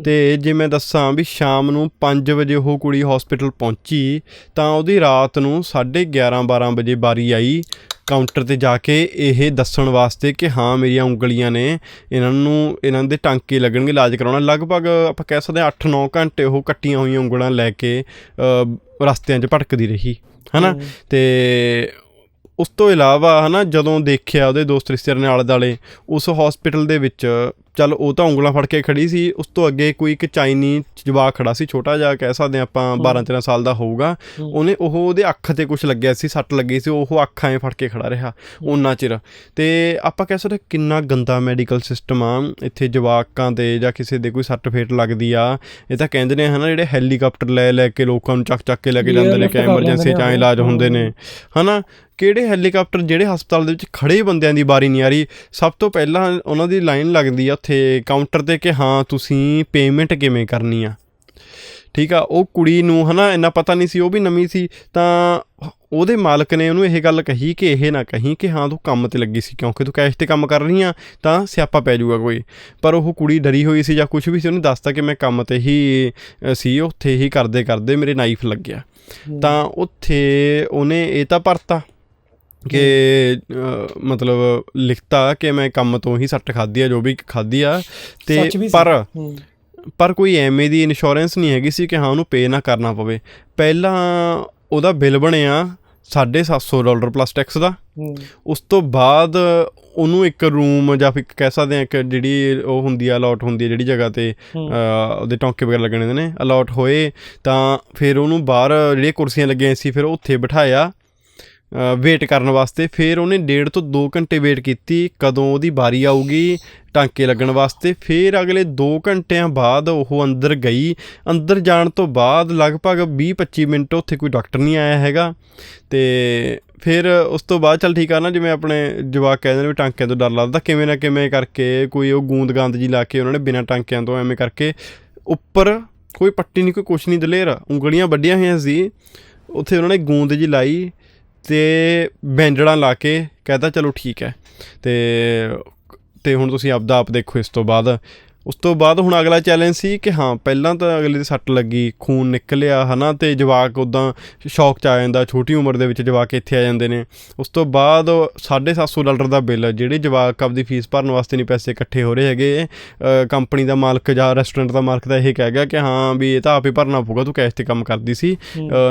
ਤੇ ਜੇ ਮੈਂ ਦੱਸਾਂ ਵੀ ਸ਼ਾਮ ਨੂੰ 5 ਵਜੇ ਉਹ ਕੁੜੀ ਹਸਪੀਟਲ ਪਹੁੰਚੀ ਤਾਂ ਉਹਦੀ ਰਾਤ ਨੂੰ 11:30 12 ਵਜੇ ਬਾਰੀ ਆਈ ਕਾਊਂਟਰ ਤੇ ਜਾ ਕੇ ਇਹ ਦੱਸਣ ਵਾਸਤੇ ਕਿ ਹਾਂ ਮੇਰੀਆਂ ਉਂਗਲੀਆਂ ਨੇ ਇਹਨਾਂ ਨੂੰ ਇਹਨਾਂ ਦੇ ਟਾਂਕੇ ਲੱਗਣਗੇ ਇਲਾਜ ਕਰਾਉਣਾ। ਲਗਭਗ ਆਪਾਂ ਕਹਿ ਸਕਦੇ ਹਾਂ 8-9 ਘੰਟੇ ਉਹ ਕੱਟੀਆਂ ਹੋਈਆਂ ਉਂਗਲਾਂ ਲੈ ਕੇ ਰਸਤਿਆਂ 'ਚ ਭਟਕਦੀ ਰਹੀ। ਹਨਾ। ਤੇ ਉਸ ਤੋਂ ਇਲਾਵਾ ਹਨਾ ਜਦੋਂ ਦੇਖਿਆ ਉਹਦੇ ਦੋਸਤ ਰਿਸ਼ਤੇਦਾਰ ਨੇ ਆਲੇ ਦਾਲੇ ਉਸ ਹਸਪੀਟਲ ਦੇ ਵਿੱਚ ਚੱਲ ਉਹ ਤਾਂ ਉਂਗਲਾਂ ਫੜ ਕੇ ਖੜੀ ਸੀ ਉਸ ਤੋਂ ਅੱਗੇ ਕੋਈ ਇੱਕ ਚਾਈਨੀ ਜਵਾਕ ਖੜਾ ਸੀ ਛੋਟਾ ਜਿਹਾ ਕਹਿ ਸਕਦੇ ਆਪਾਂ 12 13 ਸਾਲ ਦਾ ਹੋਊਗਾ। ਉਹਨੇ ਉਹ ਉਹਦੇ ਅੱਖ ਤੇ ਕੁਝ ਲੱਗਿਆ ਸੀ ਸੱਟ ਲੱਗੀ ਸੀ ਉਹ ਅੱਖ ਐਂ ਫੜ ਕੇ ਖੜਾ ਰਿਹਾ ਉਹਨਾਂ ਚਿਰ ਤੇ ਆਪਾਂ ਕਹਿ ਸਕਦੇ ਕਿੰਨਾ ਗੰਦਾ ਮੈਡੀਕਲ ਸਿਸਟਮ ਆ ਇੱਥੇ ਜਵਾਕਾਂ ਤੇ ਜਾਂ ਕਿਸੇ ਦੇ ਕੋਈ ਸੱਟ ਫੇਟ ਲੱਗਦੀ ਆ ਇਹ ਤਾਂ ਕਹਿੰਦੇ ਨੇ ਹਨਾ ਜਿਹੜੇ ਹੈਲੀਕਾਪਟਰ ਲੈ ਲੈ ਕੇ ਲੋਕਾਂ ਨੂੰ ਚੱਕ ਚੱਕ ਕੇ ਲੈ ਕੇ ਜਾਂਦੇ ਨੇ ਕਿ ਐਮਰਜੈਂਸੀ ਚ ਇਲਾਜ ਹੁੰਦੇ ਨੇ। ਹਨਾ ਕਿਹੜੇ ਹੈਲੀਕਾਪਟਰ ਜਿਹੜੇ ਹਸਪਤਾਲ ਦੇ ਵਿੱਚ ਖੜੇ ਬੰਦਿਆਂ ਦੀ ਬਾਰੀ ਨਹੀਂ ਆ ਰਹੀ? ਸਭ ਤੋਂ ਪਹਿਲਾਂ ਉਹਨਾਂ ਦੀ ਲਾਈਨ ਲੱਗਦੀ ਆ ਉੱਥੇ ਕਾਊਂਟਰ ਤੇ ਕਿ ਹਾਂ ਤੁਸੀਂ ਪੇਮੈਂਟ ਕਿਵੇਂ ਕਰਨੀ ਆ? ਠੀਕ ਆ ਉਹ ਕੁੜੀ ਨੂੰ ਹਨਾ ਇੰਨਾ ਪਤਾ ਨਹੀਂ ਸੀ ਉਹ ਵੀ ਨਵੀਂ ਸੀ ਤਾਂ ਉਹਦੇ ਮਾਲਕ ਨੇ ਉਹਨੂੰ ਇਹ ਗੱਲ ਕਹੀ ਕਿ ਇਹ ਨਾ ਕਹੀਂ ਕਿ ਹਾਂ ਤੂੰ ਕੰਮ ਤੇ ਲੱਗੀ ਸੀ ਕਿਉਂਕਿ ਤੂੰ ਕੈਸ਼ ਤੇ ਕੰਮ ਕਰ ਰਹੀ ਆ ਤਾਂ ਸਿਆਪਾ ਪੈ ਜਾਊਗਾ ਕੋਈ। ਪਰ ਉਹ ਕੁੜੀ ਡਰੀ ਹੋਈ ਸੀ ਜਾਂ ਕੁਝ ਵੀ ਸੀ ਉਹਨੇ ਦੱਸਤਾ ਕਿ ਮੈਂ ਕੰਮ ਤੇ ਹੀ ਸੀ ਉੱਥੇ ਹੀ ਕਰਦੇ ਕਰਦੇ ਮੇਰੇ ਨਾਈਫ ਲੱਗਿਆ। ਤਾਂ ਉੱਥੇ ਉਹਨੇ ਇਹ ਤਾਂ ਭਰਤਾ। ਕਿ ਮਤਲਬ ਲਿਖਤਾ ਕਿ ਮੈਂ ਕੰਮ ਤੋਂ ਹੀ ਸੱਟ ਖਾਧੀ ਆ ਜੋ ਵੀ ਖਾਧੀ ਆ ਤੇ। ਪਰ ਪਰ ਕੋਈ ਐਵੇਂ ਦੀ ਇੰਸ਼ੋਰੈਂਸ ਨਹੀਂ ਹੈਗੀ ਸੀ ਕਿ ਹਾਂ ਉਹਨੂੰ ਪੇ ਨਾ ਕਰਨਾ ਪਵੇ। ਪਹਿਲਾਂ ਉਹਦਾ ਬਿੱਲ ਬਣਿਆ 750 ਡਾਲਰ ਪਲੱਸ ਟੈਕਸ ਦਾ। ਉਸ ਤੋਂ ਬਾਅਦ ਉਹਨੂੰ ਇੱਕ ਰੂਮ ਜਾਂ ਫਿਰ ਕਹਿ ਸਕਦੇ ਆ ਇੱਕ ਜਿਹੜੀ ਉਹ ਹੁੰਦੀ ਆ ਅਲਾਟ ਹੁੰਦੀ ਆ ਜਿਹੜੀ ਜਗ੍ਹਾ ਤੇ ਉਹਦੇ ਟੌਂਕੇ ਵਗੈਰਾ ਲੱਗਣੇ ਨੇ ਅਲਾਟ ਹੋਏ ਤਾਂ ਫਿਰ ਉਹਨੂੰ ਬਾਹਰ ਜਿਹੜੀਆਂ ਕੁਰਸੀਆਂ ਲੱਗੀਆਂ ਸੀ ਫਿਰ ਉੱਥੇ ਬਿਠਾਇਆ। ਵੇਟ ਕਰਨ ਵਾਸਤੇ, ਫਿਰ ਉਹਨੇ ਡੇਢ ਤੋਂ 2 ਘੰਟੇ ਵੇਟ ਕੀਤੀ, ਕਦੋਂ ਉਹਦੀ ਵਾਰੀ ਆਊਗੀ ਟਾਂਕੇ ਲੱਗਣ ਵਾਸਤੇ, ਫਿਰ ਅਗਲੇ 2 ਘੰਟਿਆਂ ਬਾਅਦ ਉਹ ਅੰਦਰ ਗਈ। ਅੰਦਰ ਜਾਣ ਤੋਂ ਬਾਅਦ ਲਗਭਗ 20-25 ਮਿੰਟ ਉੱਥੇ ਕੋਈ ਡਾਕਟਰ ਨਹੀਂ ਆਇਆ ਹੈਗਾ। ਤੇ ਫਿਰ ਉਸ ਤੋਂ ਬਾਅਦ ਚੱਲ ਠੀਕ ਆ ਨਾ, ਜਿਵੇਂ ਆਪਣੇ ਜਵਾਕ ਕਹਿੰਦੇ ਨੇ ਵੀ ਟਾਂਕਿਆਂ ਤੋਂ ਡਰ ਲੱਗਦਾ, ਕਿਵੇਂ ਨਾ ਕਿਵੇਂ ਕਰਕੇ ਕੋਈ ਉਹ ਗੂੰਦ ਗੰਦ ਜੀ ਲਾ ਕੇ ਉਹਨਾਂ ਨੇ ਬਿਨਾਂ ਟਾਂਕਿਆਂ ਤੋਂ ਐਵੇਂ ਕਰਕੇ ਉੱਪਰ ਕੋਈ ਪੱਟੀ ਨਹੀਂ, ਕੋਈ ਕੁਛ ਨਹੀਂ, ਦਲੇਰ, ਉਂਗਲੀਆਂ ਵੱਡੀਆਂ ਹੋਈਆਂ ਸੀ। ਉੱਥੇ ਉਹਨਾਂ ਨੇ ਗੂੰਦ ਜੀ ਲਾਈ ਤੇ ਬੈਂਜੜਾਂ ਲਾ ਕੇ ਕਹਤਾ ਚਲੋ ਠੀਕ ਹੈ। ਤੇ ਤੇ ਹੁਣ ਤੁਸੀਂ ਆਪਦਾ ਆਪ ਦੇਖੋ ਇਸ ਤੋਂ ਬਾਅਦ ਉਸ ਤੋਂ ਬਾਅਦ ਹੁਣ ਅਗਲਾ ਚੈਲੰਜ ਸੀ ਕਿ ਹਾਂ ਪਹਿਲਾਂ ਤਾਂ ਅਗਲੇ ਦੀ ਸੱਟ ਲੱਗੀ ਖੂਨ ਨਿਕਲਿਆ ਹਨਾ ਤੇ ਜਵਾਕ ਉਦਾਂ ਸ਼ੌਕ ਚ ਆ ਜਾਂਦਾ ਛੋਟੀ ਉਮਰ ਦੇ ਵਿੱਚ ਜਵਾਕ ਇੱਥੇ ਆ ਜਾਂਦੇ ਨੇ। ਉਸ ਤੋਂ ਬਾਅਦ 750 ਡਾਲਰ ਦਾ ਬਿੱਲ ਜਿਹੜੇ ਜਵਾਕ ਆਪਦੀ ਫੀਸ ਭਰਨ ਵਾਸਤੇ ਨਹੀਂ ਪੈਸੇ ਇਕੱਠੇ ਹੋ ਰਹੇ ਹੈਗੇ ਕੰਪਨੀ ਦਾ ਮਾਲਕ ਜਾਂ ਰੈਸਟੋਰੈਂਟ ਦਾ ਮਾਲਕ ਤਾਂ ਇਹ ਕਹਿ ਗਿਆ ਕਿ ਹਾਂ ਵੀ ਇਹ ਤਾਂ ਆਪੇ ਭਰਨਾ ਪਊਗਾ ਤੂੰ ਕੈਸ਼ ਤੇ ਕੰਮ ਕਰਦੀ ਸੀ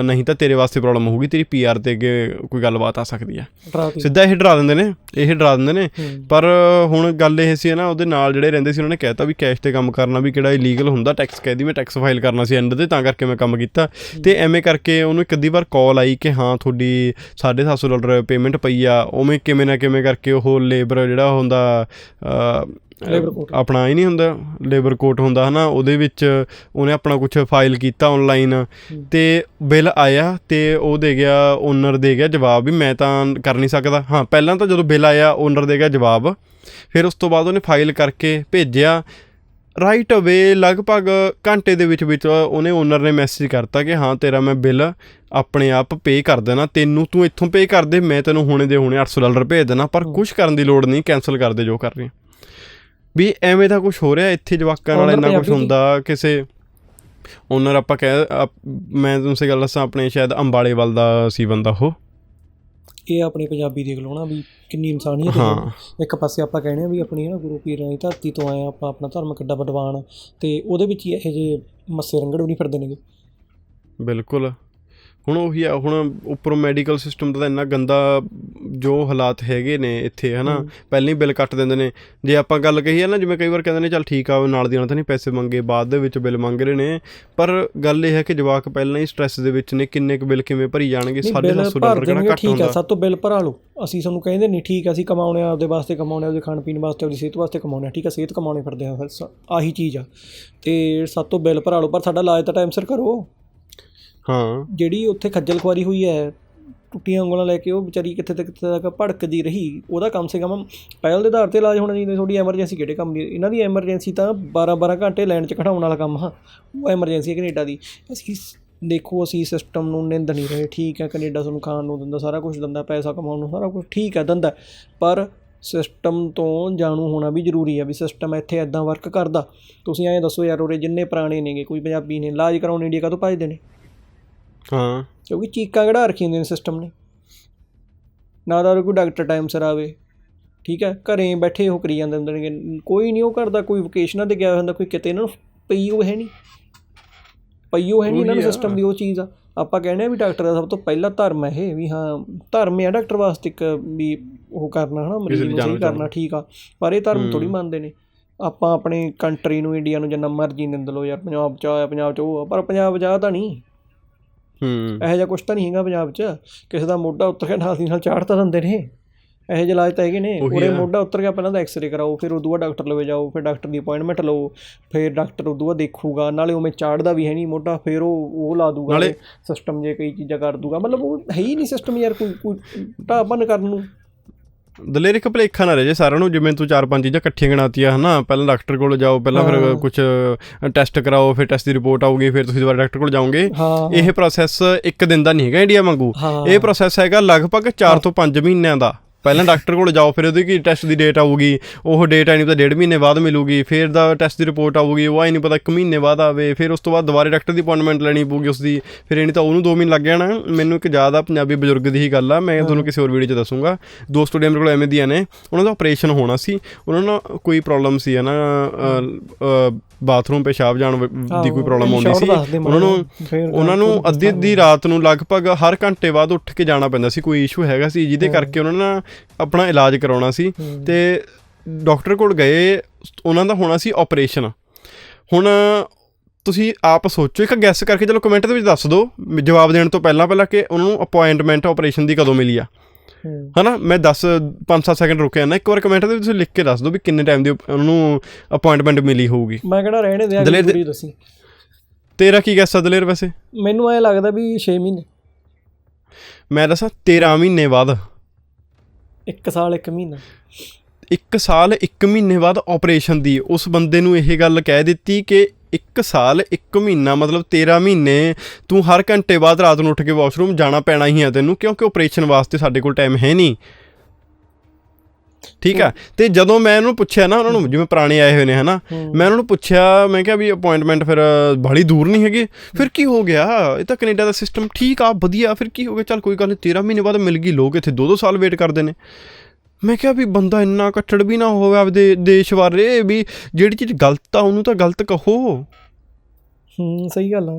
ਨਹੀਂ ਤਾਂ ਤੇਰੇ ਵਾਸਤੇ ਪ੍ਰੋਬਲਮ ਹੋਊਗੀ ਤੇਰੀ ਪੀਆਰ ਤੇ ਅੱਗੇ ਕੋਈ ਗੱਲਬਾਤ ਆ ਸਕਦੀ ਡਰਾਤੀ ਸਿੱਧਾ ਇਹ ਡਰਾ ਦਿੰਦੇ ਨੇ ਇਹ ਡਰਾ ਦਿੰਦੇ ਨੇ। ਹੂੰ। ਪਰ ਹੁਣ ਗੱਲ ਇਹ ਸੀ ਨਾ ਉਹਦੇ ਨਾਲ ਜਿਹੜੇ ਰਹਿੰਦੇ ਸੀ ਉਹਨਾਂ ਨੇ ਕਹਿਤਾ ਵੀ ਕੈਸ਼ ਤੇ ਕੰਮ ਕਰਨਾ ਵੀ ਕਿਹੜਾ ਇਲੀਗਲ ਹੁੰਦਾ ਟੈਕਸ ਕਹਿਦੀ ਮੈਂ ਟੈਕਸ ਫਾਈਲ ਕਰਨਾ ਸੀ ਐਂਡ ਤੇ ਤਾਂ ਕਰਕੇ ਮੈਂ ਕੰਮ ਕੀਤਾ। ਤੇ ਐਵੇਂ ਕਰਕੇ ਉਹਨੂੰ ਇੱਕ ਅੱਧੀ ਵਾਰ ਕਾਲ ਆਈ ਕਿ ਹਾਂ ਤੁਹਾਡੀ 750 ਡਾਲਰ ਪੇਮੈਂਟ ਪਈ ਆ। ਉਵੇਂ ਕਿਵੇਂ ਨਾ ਕਿਵੇਂ ਕਰਕੇ ਉਹ ਲੇਬਰ ਜਿਹੜਾ ਹੁੰਦਾ Labor court। ਆਪਣਾ ਹੀ ਨਹੀਂ ਹੁੰਦਾ ਲੇਬਰ ਕੋਰਟ ਹੁੰਦਾ ਹਨਾ ਉਹਦੇ ਵਿੱਚ ਉਹਨੇ ਆਪਣਾ ਕੁਝ ਫਾਈਲ ਕੀਤਾ ਆਨਲਾਈਨ ਤੇ ਬਿੱਲ ਆਇਆ ਤੇ ਉਹ ਦੇ ਗਿਆ ਓਨਰ ਦੇ ਗਿਆ ਜਵਾਬ ਵੀ ਮੈਂ ਤਾਂ ਕਰ ਨਹੀਂ ਸਕਦਾ। ਹਾਂ ਪਹਿਲਾਂ ਤਾਂ ਜਦੋਂ ਬਿੱਲ ਆਇਆ ਓਨਰ ਦੇ ਗਿਆ ਜਵਾਬ। ਫਿਰ ਉਸ ਤੋਂ ਬਾਅਦ ਉਹਨੇ ਫਾਈਲ ਕਰਕੇ ਭੇਜਿਆ। ਰਾਈਟ ਅਵੇ ਲਗਭਗ ਘੰਟੇ ਦੇ ਵਿੱਚ ਵਿੱਚ ਉਹਨੇ ਓਨਰ ਨੇ ਮੈਸੇਜ ਕਰਤਾ ਕਿ ਹਾਂ ਤੇਰਾ ਮੈਂ ਬਿੱਲ ਆਪਣੇ ਆਪ ਪੇ ਕਰ ਦੇਣਾ ਤੈਨੂੰ ਤੂੰ ਇੱਥੋਂ ਪੇ ਕਰ ਦੇ ਮੈਂ ਤੈਨੂੰ ਹੁਣੇ ਦੇ ਹੁਣੇ 800 ਡਾਲਰ ਭੇਜ ਦੇਣਾ ਪਰ ਕੁਝ ਕਰਨ ਦੀ ਲੋੜ ਨਹੀਂ ਕੈਨਸਲ ਕਰ ਦੇ ਜੋ ਕਰ ਰਹੀ। ਵੀ ਐਵੇਂ ਦਾ ਕੁਝ ਹੋ ਰਿਹਾ ਇੱਥੇ ਜਵਾਕਾਂ ਨਾਲ ਇੰਨਾ ਕੁਝ? ਹੁੰਦਾ ਕਿਸੇ ਓਨਰ ਆਪਾਂ ਕਹਿ ਮੈਂ ਤੁਹਾਨੂੰ ਸੇ ਗੱਲ ਦੱਸਾਂ ਆਪਣੇ ਸ਼ਾਇਦ ਅੰਬਾਲੇ ਵੱਲ ਦਾ ਸੀ ਬੰਦਾ ਉਹ ਇਹ ਆਪਣੇ ਪੰਜਾਬੀ ਦੇਖ ਲਓ ਨਾ ਵੀ ਕਿੰਨੀ ਇਨਸਾਨੀਅਤ ਹੈ ਇੱਕ ਪਾਸੇ ਆਪਾਂ ਕਹਿੰਦੇ ਆ ਵੀ ਆਪਣੀ ਨਾ ਗੁਰੂ ਪੀਰਾਂ ਦੀ ਧਰਤੀ ਤੋਂ ਆਏ ਆ ਆਪਾਂ ਆਪਣਾ ਧਰਮ ਕਿੱਡਾ ਬਡਵਾਨ ਤੇ ਉਹਦੇ ਵਿੱਚ ਹੀ ਇਹੋ ਜਿਹੇ ਮੱਸੇ ਰੰਗੜ ਵੀ ਨਹੀਂ ਫਿਰਦੇ ਨੇਗੇ। ਬਿਲਕੁਲ। ਹੁਣ ਉਹੀ ਆ ਹੁਣ ਉੱਪਰੋਂ ਮੈਡੀਕਲ ਸਿਸਟਮ ਦਾ ਇੰਨਾ ਗੰਦਾ ਜੋ ਹਾਲਾਤ ਹੈਗੇ ਨੇ ਇੱਥੇ ਹਨਾ? ਪਹਿਲਾਂ ਹੀ ਬਿੱਲ ਕੱਟ ਦਿੰਦੇ ਨੇ। ਜੇ ਆਪਾਂ ਗੱਲ ਕਹੀਏ ਨਾ ਜਿਵੇਂ ਕਈ ਵਾਰ ਕਹਿੰਦੇ ਨੇ ਚੱਲ ਠੀਕ ਆ ਨਾਲ ਦੀ ਨਾਲ ਤਾਂ ਨਹੀਂ ਪੈਸੇ ਮੰਗੇ ਬਾਅਦ ਦੇ ਵਿੱਚ ਬਿੱਲ ਮੰਗ ਰਹੇ ਨੇ। ਪਰ ਗੱਲ ਇਹ ਹੈ ਕਿ ਜਵਾਕ ਪਹਿਲਾਂ ਹੀ ਸਟ੍ਰੈਸ ਦੇ ਵਿੱਚ ਨੇ ਕਿੰਨੇ ਕੁ ਬਿੱਲ ਕਿਵੇਂ ਭਰੀ ਜਾਣਗੇ? ਨਹੀਂ 750 ਬਿੱਲ ਭਰ ਡਾਲਰ ਕਿਹੜਾ ਘੱਟ ਠੀਕ ਹੈ ਹੁੰਦਾ। ਸਭ ਤੋਂ ਬਿੱਲ ਭਰਾ ਲਓ। ਅਸੀਂ ਤੁਹਾਨੂੰ ਕਹਿੰਦੇ ਨਹੀਂ ਠੀਕ ਹੈ ਅਸੀਂ ਕਮਾਉਣੇ ਆ ਆਪਦੇ ਵਾਸਤੇ ਕਮਾਉਣੇ ਆ ਆਪਦੇ ਖਾਣ ਪੀਣ ਵਾਸਤੇ ਆਪਦੀ ਸਿਹਤ ਵਾਸਤੇ ਕਮਾਉਣੇ ਆ ਠੀਕ ਹੈ ਸਿਹਤ ਕਮਾਉਣੇ ਫਿਰਦੇ ਆ ਫਿਰ ਆਹੀ ਚੀਜ਼ ਆ। ਤੇ ਸਭ ਤੋਂ ਬਿੱਲ ਭਰਾ ਲਓ ਪਰ ਸਾਡਾ ਇਲਾਜ ਤਾਂ ਟਾਈਮ ਸਿਰ ਕਰੋ। ਹਾਂ। ਜਿਹੜੀ ਉੱਥੇ ਖੱਜਲ ਖੁਆਰੀ ਹੋਈ ਹੈ, ਟੁੱਟੀਆਂ ਉਂਗਲਾਂ ਲੈ ਕੇ ਉਹ ਵਿਚਾਰੀ ਕਿੱਥੇ ਤੱਕ ਕਿੱਥੇ ਤੱਕ ਭੜਕਦੀ ਰਹੀ, ਉਹਦਾ ਕਮ ਸੇ ਕਮ ਪਹਿਲ ਦੇ ਆਧਾਰ ਤੇ ਇਲਾਜ ਹੋਣਾ ਚਾਹੀਦਾ ਤੁਹਾਡੀ ਐਮਰਜੈਂਸੀ ਕਿਹੜੇ ਕੰਮ ਦੀ, ਇਹਨਾਂ ਦੀ ਐਮਰਜੈਂਸੀ ਤਾਂ 12 12 ਘੰਟੇ ਲਾਈਨ 'ਚ ਖੜਾਉਣ ਵਾਲਾ ਕੰਮ ਆ, ਉਹ ਐਮਰਜੈਂਸੀ ਹੈ ਕੈਨੇਡਾ ਦੀ। ਅਸੀਂ ਦੇਖੋ ਅਸੀਂ ਸਿਸਟਮ ਨੂੰ ਨਿੰਦ ਨਹੀਂ ਰਹੇ, ਠੀਕ ਹੈ ਕੈਨੇਡਾ ਤੁਹਾਨੂੰ ਖਾਣ ਨੂੰ ਦਿੰਦਾ, ਸਾਰਾ ਕੁਝ ਦਿੰਦਾ, ਪੈਸਾ ਕਮਾਉਣ ਨੂੰ ਸਾਰਾ ਕੁਝ ਠੀਕ ਹੈ, ਦਿੰਦਾ। ਪਰ ਸਿਸਟਮ ਤੋਂ ਜਾਣੂ ਹੋਣਾ ਵੀ ਜ਼ਰੂਰੀ ਹੈ ਵੀ ਸਿਸਟਮ ਇੱਥੇ ਐਦਾਂ ਵਰਕ ਕਰਦਾ। ਤੁਸੀਂ ਐਂ ਦੱਸੋ ਯਾਰ ਉਰੇ ਜਿੰਨੇ ਪੁਰਾਣੇ ਨੇਗੇ, ਕੋਈ ਪੰਜਾਬੀ ਨੇ, ਇਲਾਜ ਕਰਾਉਣ ਇੰਡੀਆ ਕਾਹਤੋਂ ਭੱਜਦੇ ਨੇ? ਹਾਂ। ਕਿਉਂਕਿ ਚੀਕਾਂ ਕਢਾ ਰੱਖੀਆਂ ਹੁੰਦੀਆਂ ਨੇ ਸਿਸਟਮ ਨੇ। ਨਾ ਤਾਂ ਕੋਈ ਡਾਕਟਰ ਟਾਈਮ ਸਿਰ ਆਵੇ। ਠੀਕ ਹੈ ਘਰੇ ਬੈਠੇ ਉਹ ਕਰੀ ਜਾਂਦੇ ਹੁੰਦੇ ਨੇ ਕੋਈ ਨਹੀਂ ਉਹ ਕਰਦਾ ਕੋਈ ਵੋਕੇਸ਼ਨਾਂ ਤੇ ਗਿਆ ਹੁੰਦਾ ਕੋਈ ਕਿਤੇ ਇਹਨਾਂ ਨੂੰ ਪਈ ਉਹ ਹੈ ਨਹੀਂ ਪਈ ਉਹ ਹੈ ਨਹੀਂ ਇਹਨਾਂ ਨੂੰ ਆ। ਸਿਸਟਮ ਦੀ ਉਹ ਚੀਜ਼ ਆ। ਆਪਾਂ ਕਹਿੰਦੇ ਆ ਵੀ ਡਾਕਟਰ ਦਾ ਸਭ ਤੋਂ ਪਹਿਲਾ ਧਰਮ ਹੈ ਇਹ ਵੀ ਹਾਂ ਧਰਮ ਹੈ ਡਾਕਟਰ ਵਾਸਤੇ ਇੱਕ ਵੀ ਉਹ ਕਰਨਾ ਹਨਾ ਮਰੀਜ਼ ਨੂੰ ਸਹੀ ਕਰਨਾ। ਠੀਕ ਆ। ਪਰ ਇਹ ਧਰਮ ਥੋੜੀ। ਮੰਨਦੇ ਨੇ। ਆਪਾਂ ਆਪਣੀ ਕੰਟਰੀ ਨੂੰ ਇੰਡੀਆ ਨੂੰ ਜਿੰਨਾ ਮਰਜ਼ੀ ਨਿੰਦ ਲਓ ਯਾਰ ਪੰਜਾਬ ਚ ਆਇਆ ਪੰਜਾਬ ਚ ਉਹ ਆ ਪਰ ਪੰਜਾਬ ਜਾ ਤਾਂ ਨਹੀਂ। ਹੂੰ। ਇਹੋ ਜਿਹਾ ਕੁਛ ਤਾਂ ਨਹੀਂ ਹੈਗਾ ਪੰਜਾਬ 'ਚ। ਕਿਸੇ ਦਾ ਮੋਢਾ ਉੱਤਰ ਗਿਆ ਨਾਲ ਦੀ ਨਾਲ ਚਾੜ ਤਾਂ ਦਿੰਦੇ ਨੇ। ਇਹੋ ਜਿਹੇ ਇਲਾਜ ਤਾਂ ਹੈਗੇ ਨੇ। ਉਹੀ ਉਰੇ ਆ। ਮੋਢਾ ਉੱਤਰ ਗਿਆ ਪਹਿਲਾਂ ਤਾਂ ਐਕਸ-ਰੇ ਕਰਾਓ ਫਿਰ ਉਦੋਂ ਬਾਅਦ ਡਾਕਟਰ ਲਵੇ ਜਾਓ ਫਿਰ ਡਾਕਟਰ ਦੀ ਅਪਾਇੰਟਮੈਂਟ ਲਓ ਫਿਰ ਡਾਕਟਰ ਉਦੋਂ ਬਾਅਦ ਦੇਖੂਗਾ। ਨਾਲੇ ਉਵੇਂ ਚਾੜਦਾ ਵੀ ਹੈ ਨਹੀਂ ਮੋਢਾ ਫਿਰ ਉਹ ਉਹ ਲਾ ਦੂਗਾ ਨਾਲੇ- ਸਿਸਟਮ ਜੇ ਕਈ ਚੀਜ਼ਾਂ ਕਰ ਦੂਗਾ। ਮਤਲਬ ਉਹ ਹੈ ਹੀ ਨਹੀਂ ਸਿਸਟਮ ਯਾਰ ਕੋਈ ਕੋਈ ਢਾਬਨ ਕਰਨ ਨੂੰ। ਦਲੇਰ ਇੱਕ ਭਲੇਖਾ ਨਾ ਰਹਿ ਜੇ ਸਾਰਿਆਂ ਨੂੰ ਜਿਵੇਂ ਤੂੰ ਚਾਰ ਪੰਜ ਚੀਜ਼ਾਂ ਇਕੱਠੀਆਂ ਗਣਾਤੀਆਂ ਹਨਾ? ਪਹਿਲਾਂ ਡਾਕਟਰ ਕੋਲ ਜਾਓ ਪਹਿਲਾਂ ਫਿਰ। ਕੁਝ ਟੈਸਟ ਕਰਾਓ ਫਿਰ ਟੈਸਟ ਦੀ ਰਿਪੋਰਟ ਆਊਗੀ ਫਿਰ ਤੁਸੀਂ ਦੁਬਾਰਾ ਡਾਕਟਰ ਕੋਲ ਜਾਓਗੇ। ਇਹ ਪ੍ਰੋਸੈਸ ਇੱਕ ਦਿਨ ਦਾ ਨਹੀਂ ਹੈਗਾ ਇੰਡੀਆ ਵਾਂਗੂ। ਇਹ ਪ੍ਰੋਸੈਸ ਹੈਗਾ ਲਗਭਗ 4 ਤੋਂ 5 ਮਹੀਨਿਆਂ ਦਾ। ਪਹਿਲਾਂ ਡਾਕਟਰ ਕੋਲ ਜਾਓ, ਫਿਰ ਉਹਦੀ ਕੀ ਟੈਸਟ ਦੀ ਡੇਟ ਆਊਗੀ, ਉਹ ਡੇਟ ਇਹ ਨਹੀਂ ਪਤਾ, ਡੇਢ ਮਹੀਨੇ ਬਾਅਦ ਮਿਲੂਗੀ, ਫਿਰ ਦਾ ਟੈਸਟ ਦੀ ਰਿਪੋਰਟ ਆਊਗੀ, ਉਹ ਆਈ ਨਹੀਂ ਪਤਾ, ਇੱਕ ਮਹੀਨੇ ਬਾਅਦ ਆਵੇ, ਫਿਰ ਉਸ ਤੋਂ ਬਾਅਦ ਦੁਬਾਰੇ ਡਾਕਟਰ ਦੀ ਅਪਾਇੰਟਮੈਂਟ ਲੈਣੀ ਪਊਗੀ ਉਸ ਦੀ ਫਿਰ ਇਹ ਨਹੀਂ ਤਾਂ ਉਹਨੂੰ 2 ਮਹੀਨੇ ਲੱਗ ਜਾਣਾ ਮੈਨੂੰ ਇੱਕ ਜ਼ਿਆਦਾ ਪੰਜਾਬੀ ਬਜ਼ੁਰਗ ਦੀ ਹੀ ਗੱਲ ਆ, ਮੈਂ ਤੁਹਾਨੂੰ ਕਿਸੇ ਹੋਰ ਵੀਡੀਓ 'ਚ ਦੱਸੂਗਾ। ਦੋ ਸਟੂਡੀਓ ਮੇਰੇ ਕੋਲ ਐਵੇਂ ਦੀਆਂ ਨੇ, ਉਹਨਾਂ ਦਾ ਆਪਰੇਸ਼ਨ ਹੋਣਾ ਸੀ, ਉਹਨਾਂ ਨੂੰ ਕੋਈ ਪ੍ਰੋਬਲਮ ਸੀ ਹੈ ਨਾ ਬਾਥਰੂਮ ਪਿਸ਼ਾਬ ਜਾਣ ਦੀ ਕੋਈ ਪ੍ਰੋਬਲਮ ਆਉਂਦੀ ਸੀ। ਉਹਨਾਂ ਨੂੰ ਉਹਨਾਂ ਨੂੰ ਅੱਧੀ ਅੱਧੀ ਰਾਤ ਨੂੰ ਲਗਭਗ ਹਰ ਘੰਟੇ ਬਾਅਦ ਉੱਠ ਕੇ ਜਾਣਾ ਪੈਂਦਾ ਸੀ ਕੋਈ ਇਸ਼ੂ ਹੈਗਾ ਸੀ ਜਿਹਦੇ ਕਰਕੇ ਉਹਨਾਂ ਨੇ ਆਪਣਾ ਇਲਾਜ ਕਰਾਉਣਾ ਸੀ। ਤੇ ਡਾਕਟਰ ਕੋਲ ਗਏ ਉਹਨਾਂ ਦਾ ਹੋਣਾ ਸੀ ਆਪਰੇਸ਼ਨ ਹੁਣ ਤੁਸੀਂ ਆਪ ਸੋਚੋ ਇੱਕ ਗੈਸ ਕਰਕੇ ਚਲੋ ਕਮੈਂਟ ਦੇ ਵਿੱਚ ਦੱਸ ਦਿਓ ਜਵਾਬ ਦੇਣ ਤੋਂ ਪਹਿਲਾਂ ਪਹਿਲਾਂ ਕਿ ਉਹਨਾਂ ਨੂੰ ਅਪਾਇੰਟਮੈਂਟ ਆਪਰੇਸ਼ਨ ਦੀ ਕਦੋਂ ਮਿਲੀ ਆ। ਹਨਾ ਮੈਂ 10 5-7 ਸੈਕਿੰਡ ਰੁਕਿਆ ਨਾ ਇੱਕ ਵਾਰ ਕਮੈਂਟ ਦੇ ਵਿੱਚ ਤੁਸੀਂ ਲਿਖ ਕੇ ਦੱਸ ਦਿਓ ਵੀ ਕਿੰਨੇ ਟਾਈਮ ਦੀ ਉਹਨਾਂ ਅਪਾਇੰਟਮੈਂਟ ਮਿਲੀ ਹੋਊਗੀ। ਮੈਂ ਕਿਹੜਾ ਰਹਿਣੇ ਦੇ ਅਗਲੀ ਦੱਸੀ। ਤੇਰਾ ਕੀ ਗੈਸ ਆ ਦਲੇਰ ਵੈਸੇ? ਮੈਨੂੰ ਐ ਲੱਗਦਾ ਵੀ 6 ਮਹੀਨੇ। ਮੈਂ ਦੱਸਾਂ 13 ਮਹੀਨੇ ਬਾਅਦ। 1 ਸਾਲ 1 ਮਹੀਨਾ। ਇੱਕ ਸਾਲ ਇੱਕ ਮਹੀਨੇ ਬਾਅਦ ਆਪਰੇਸ਼ਨ ਦੀ। ਉਸ ਬੰਦੇ ਨੂੰ ਇਹ ਗੱਲ ਕਹਿ ਦਿੱਤੀ ਕਿ ਇੱਕ ਸਾਲ ਇੱਕ ਮਹੀਨਾ ਮਤਲਬ 13 ਮਹੀਨੇ ਤੂੰ ਹਰ ਘੰਟੇ ਬਾਅਦ ਰਾਤ ਨੂੰ ਉੱਠ ਕੇ ਵਾਸ਼ਰੂਮ ਜਾਣਾ ਪੈਣਾ ਹੀ ਆ ਤੈਨੂੰ ਕਿਉਂਕਿ ਆਪਰੇਸ਼ਨ ਵਾਸਤੇ ਸਾਡੇ ਕੋਲ ਟਾਈਮ ਹੈ ਨਹੀਂ। ਠੀਕ ਆ? ਤੇ ਜਦੋਂ ਮੈਂ ਇਹਨੂੰ ਪੁੱਛਿਆ ਨਾ ਉਹਨਾਂ ਨੂੰ ਜਿਵੇਂ ਪੁਰਾਣੇ ਆਏ ਹੋਏ ਨੇ ਹਨਾ। ਮੈਂ ਉਹਨਾਂ ਨੂੰ ਪੁੱਛਿਆ ਮੈਂ ਕਿਹਾ ਵੀ ਅਪਾਇੰਟਮੈਂਟ ਫਿਰ ਬੜੀ ਦੂਰ ਨਹੀਂ ਹੈਗੀ। ਫਿਰ ਕੀ ਹੋ ਗਿਆ? ਇਹ ਤਾਂ ਕੈਨੇਡਾ ਦਾ ਸਿਸਟਮ ਠੀਕ ਆ ਵਧੀਆ ਫਿਰ ਕੀ ਹੋ ਗਿਆ? ਚੱਲ ਕੋਈ ਗੱਲ ਨਹੀਂ 13 ਮਹੀਨੇ ਬਾਅਦ ਮਿਲ ਗਈ ਲੋਕ ਇੱਥੇ 2-2 ਸਾਲ ਵੇਟ ਕਰਦੇ ਨੇ। ਮੈਂ ਕਿਹਾ ਵੀ ਬੰਦਾ ਇੰਨਾ ਕੱਟੜ ਵੀ ਨਾ ਹੋਵੇ ਆਪਦੇ ਦੇਸ਼ ਬਾਰੇ ਵੀ ਜਿਹੜੀ ਚੀਜ਼ ਗਲਤ ਆ ਉਹਨੂੰ ਤਾਂ ਗਲਤ ਕਹੋ। ਹੂੰ ਸਹੀ ਗੱਲ ਆ।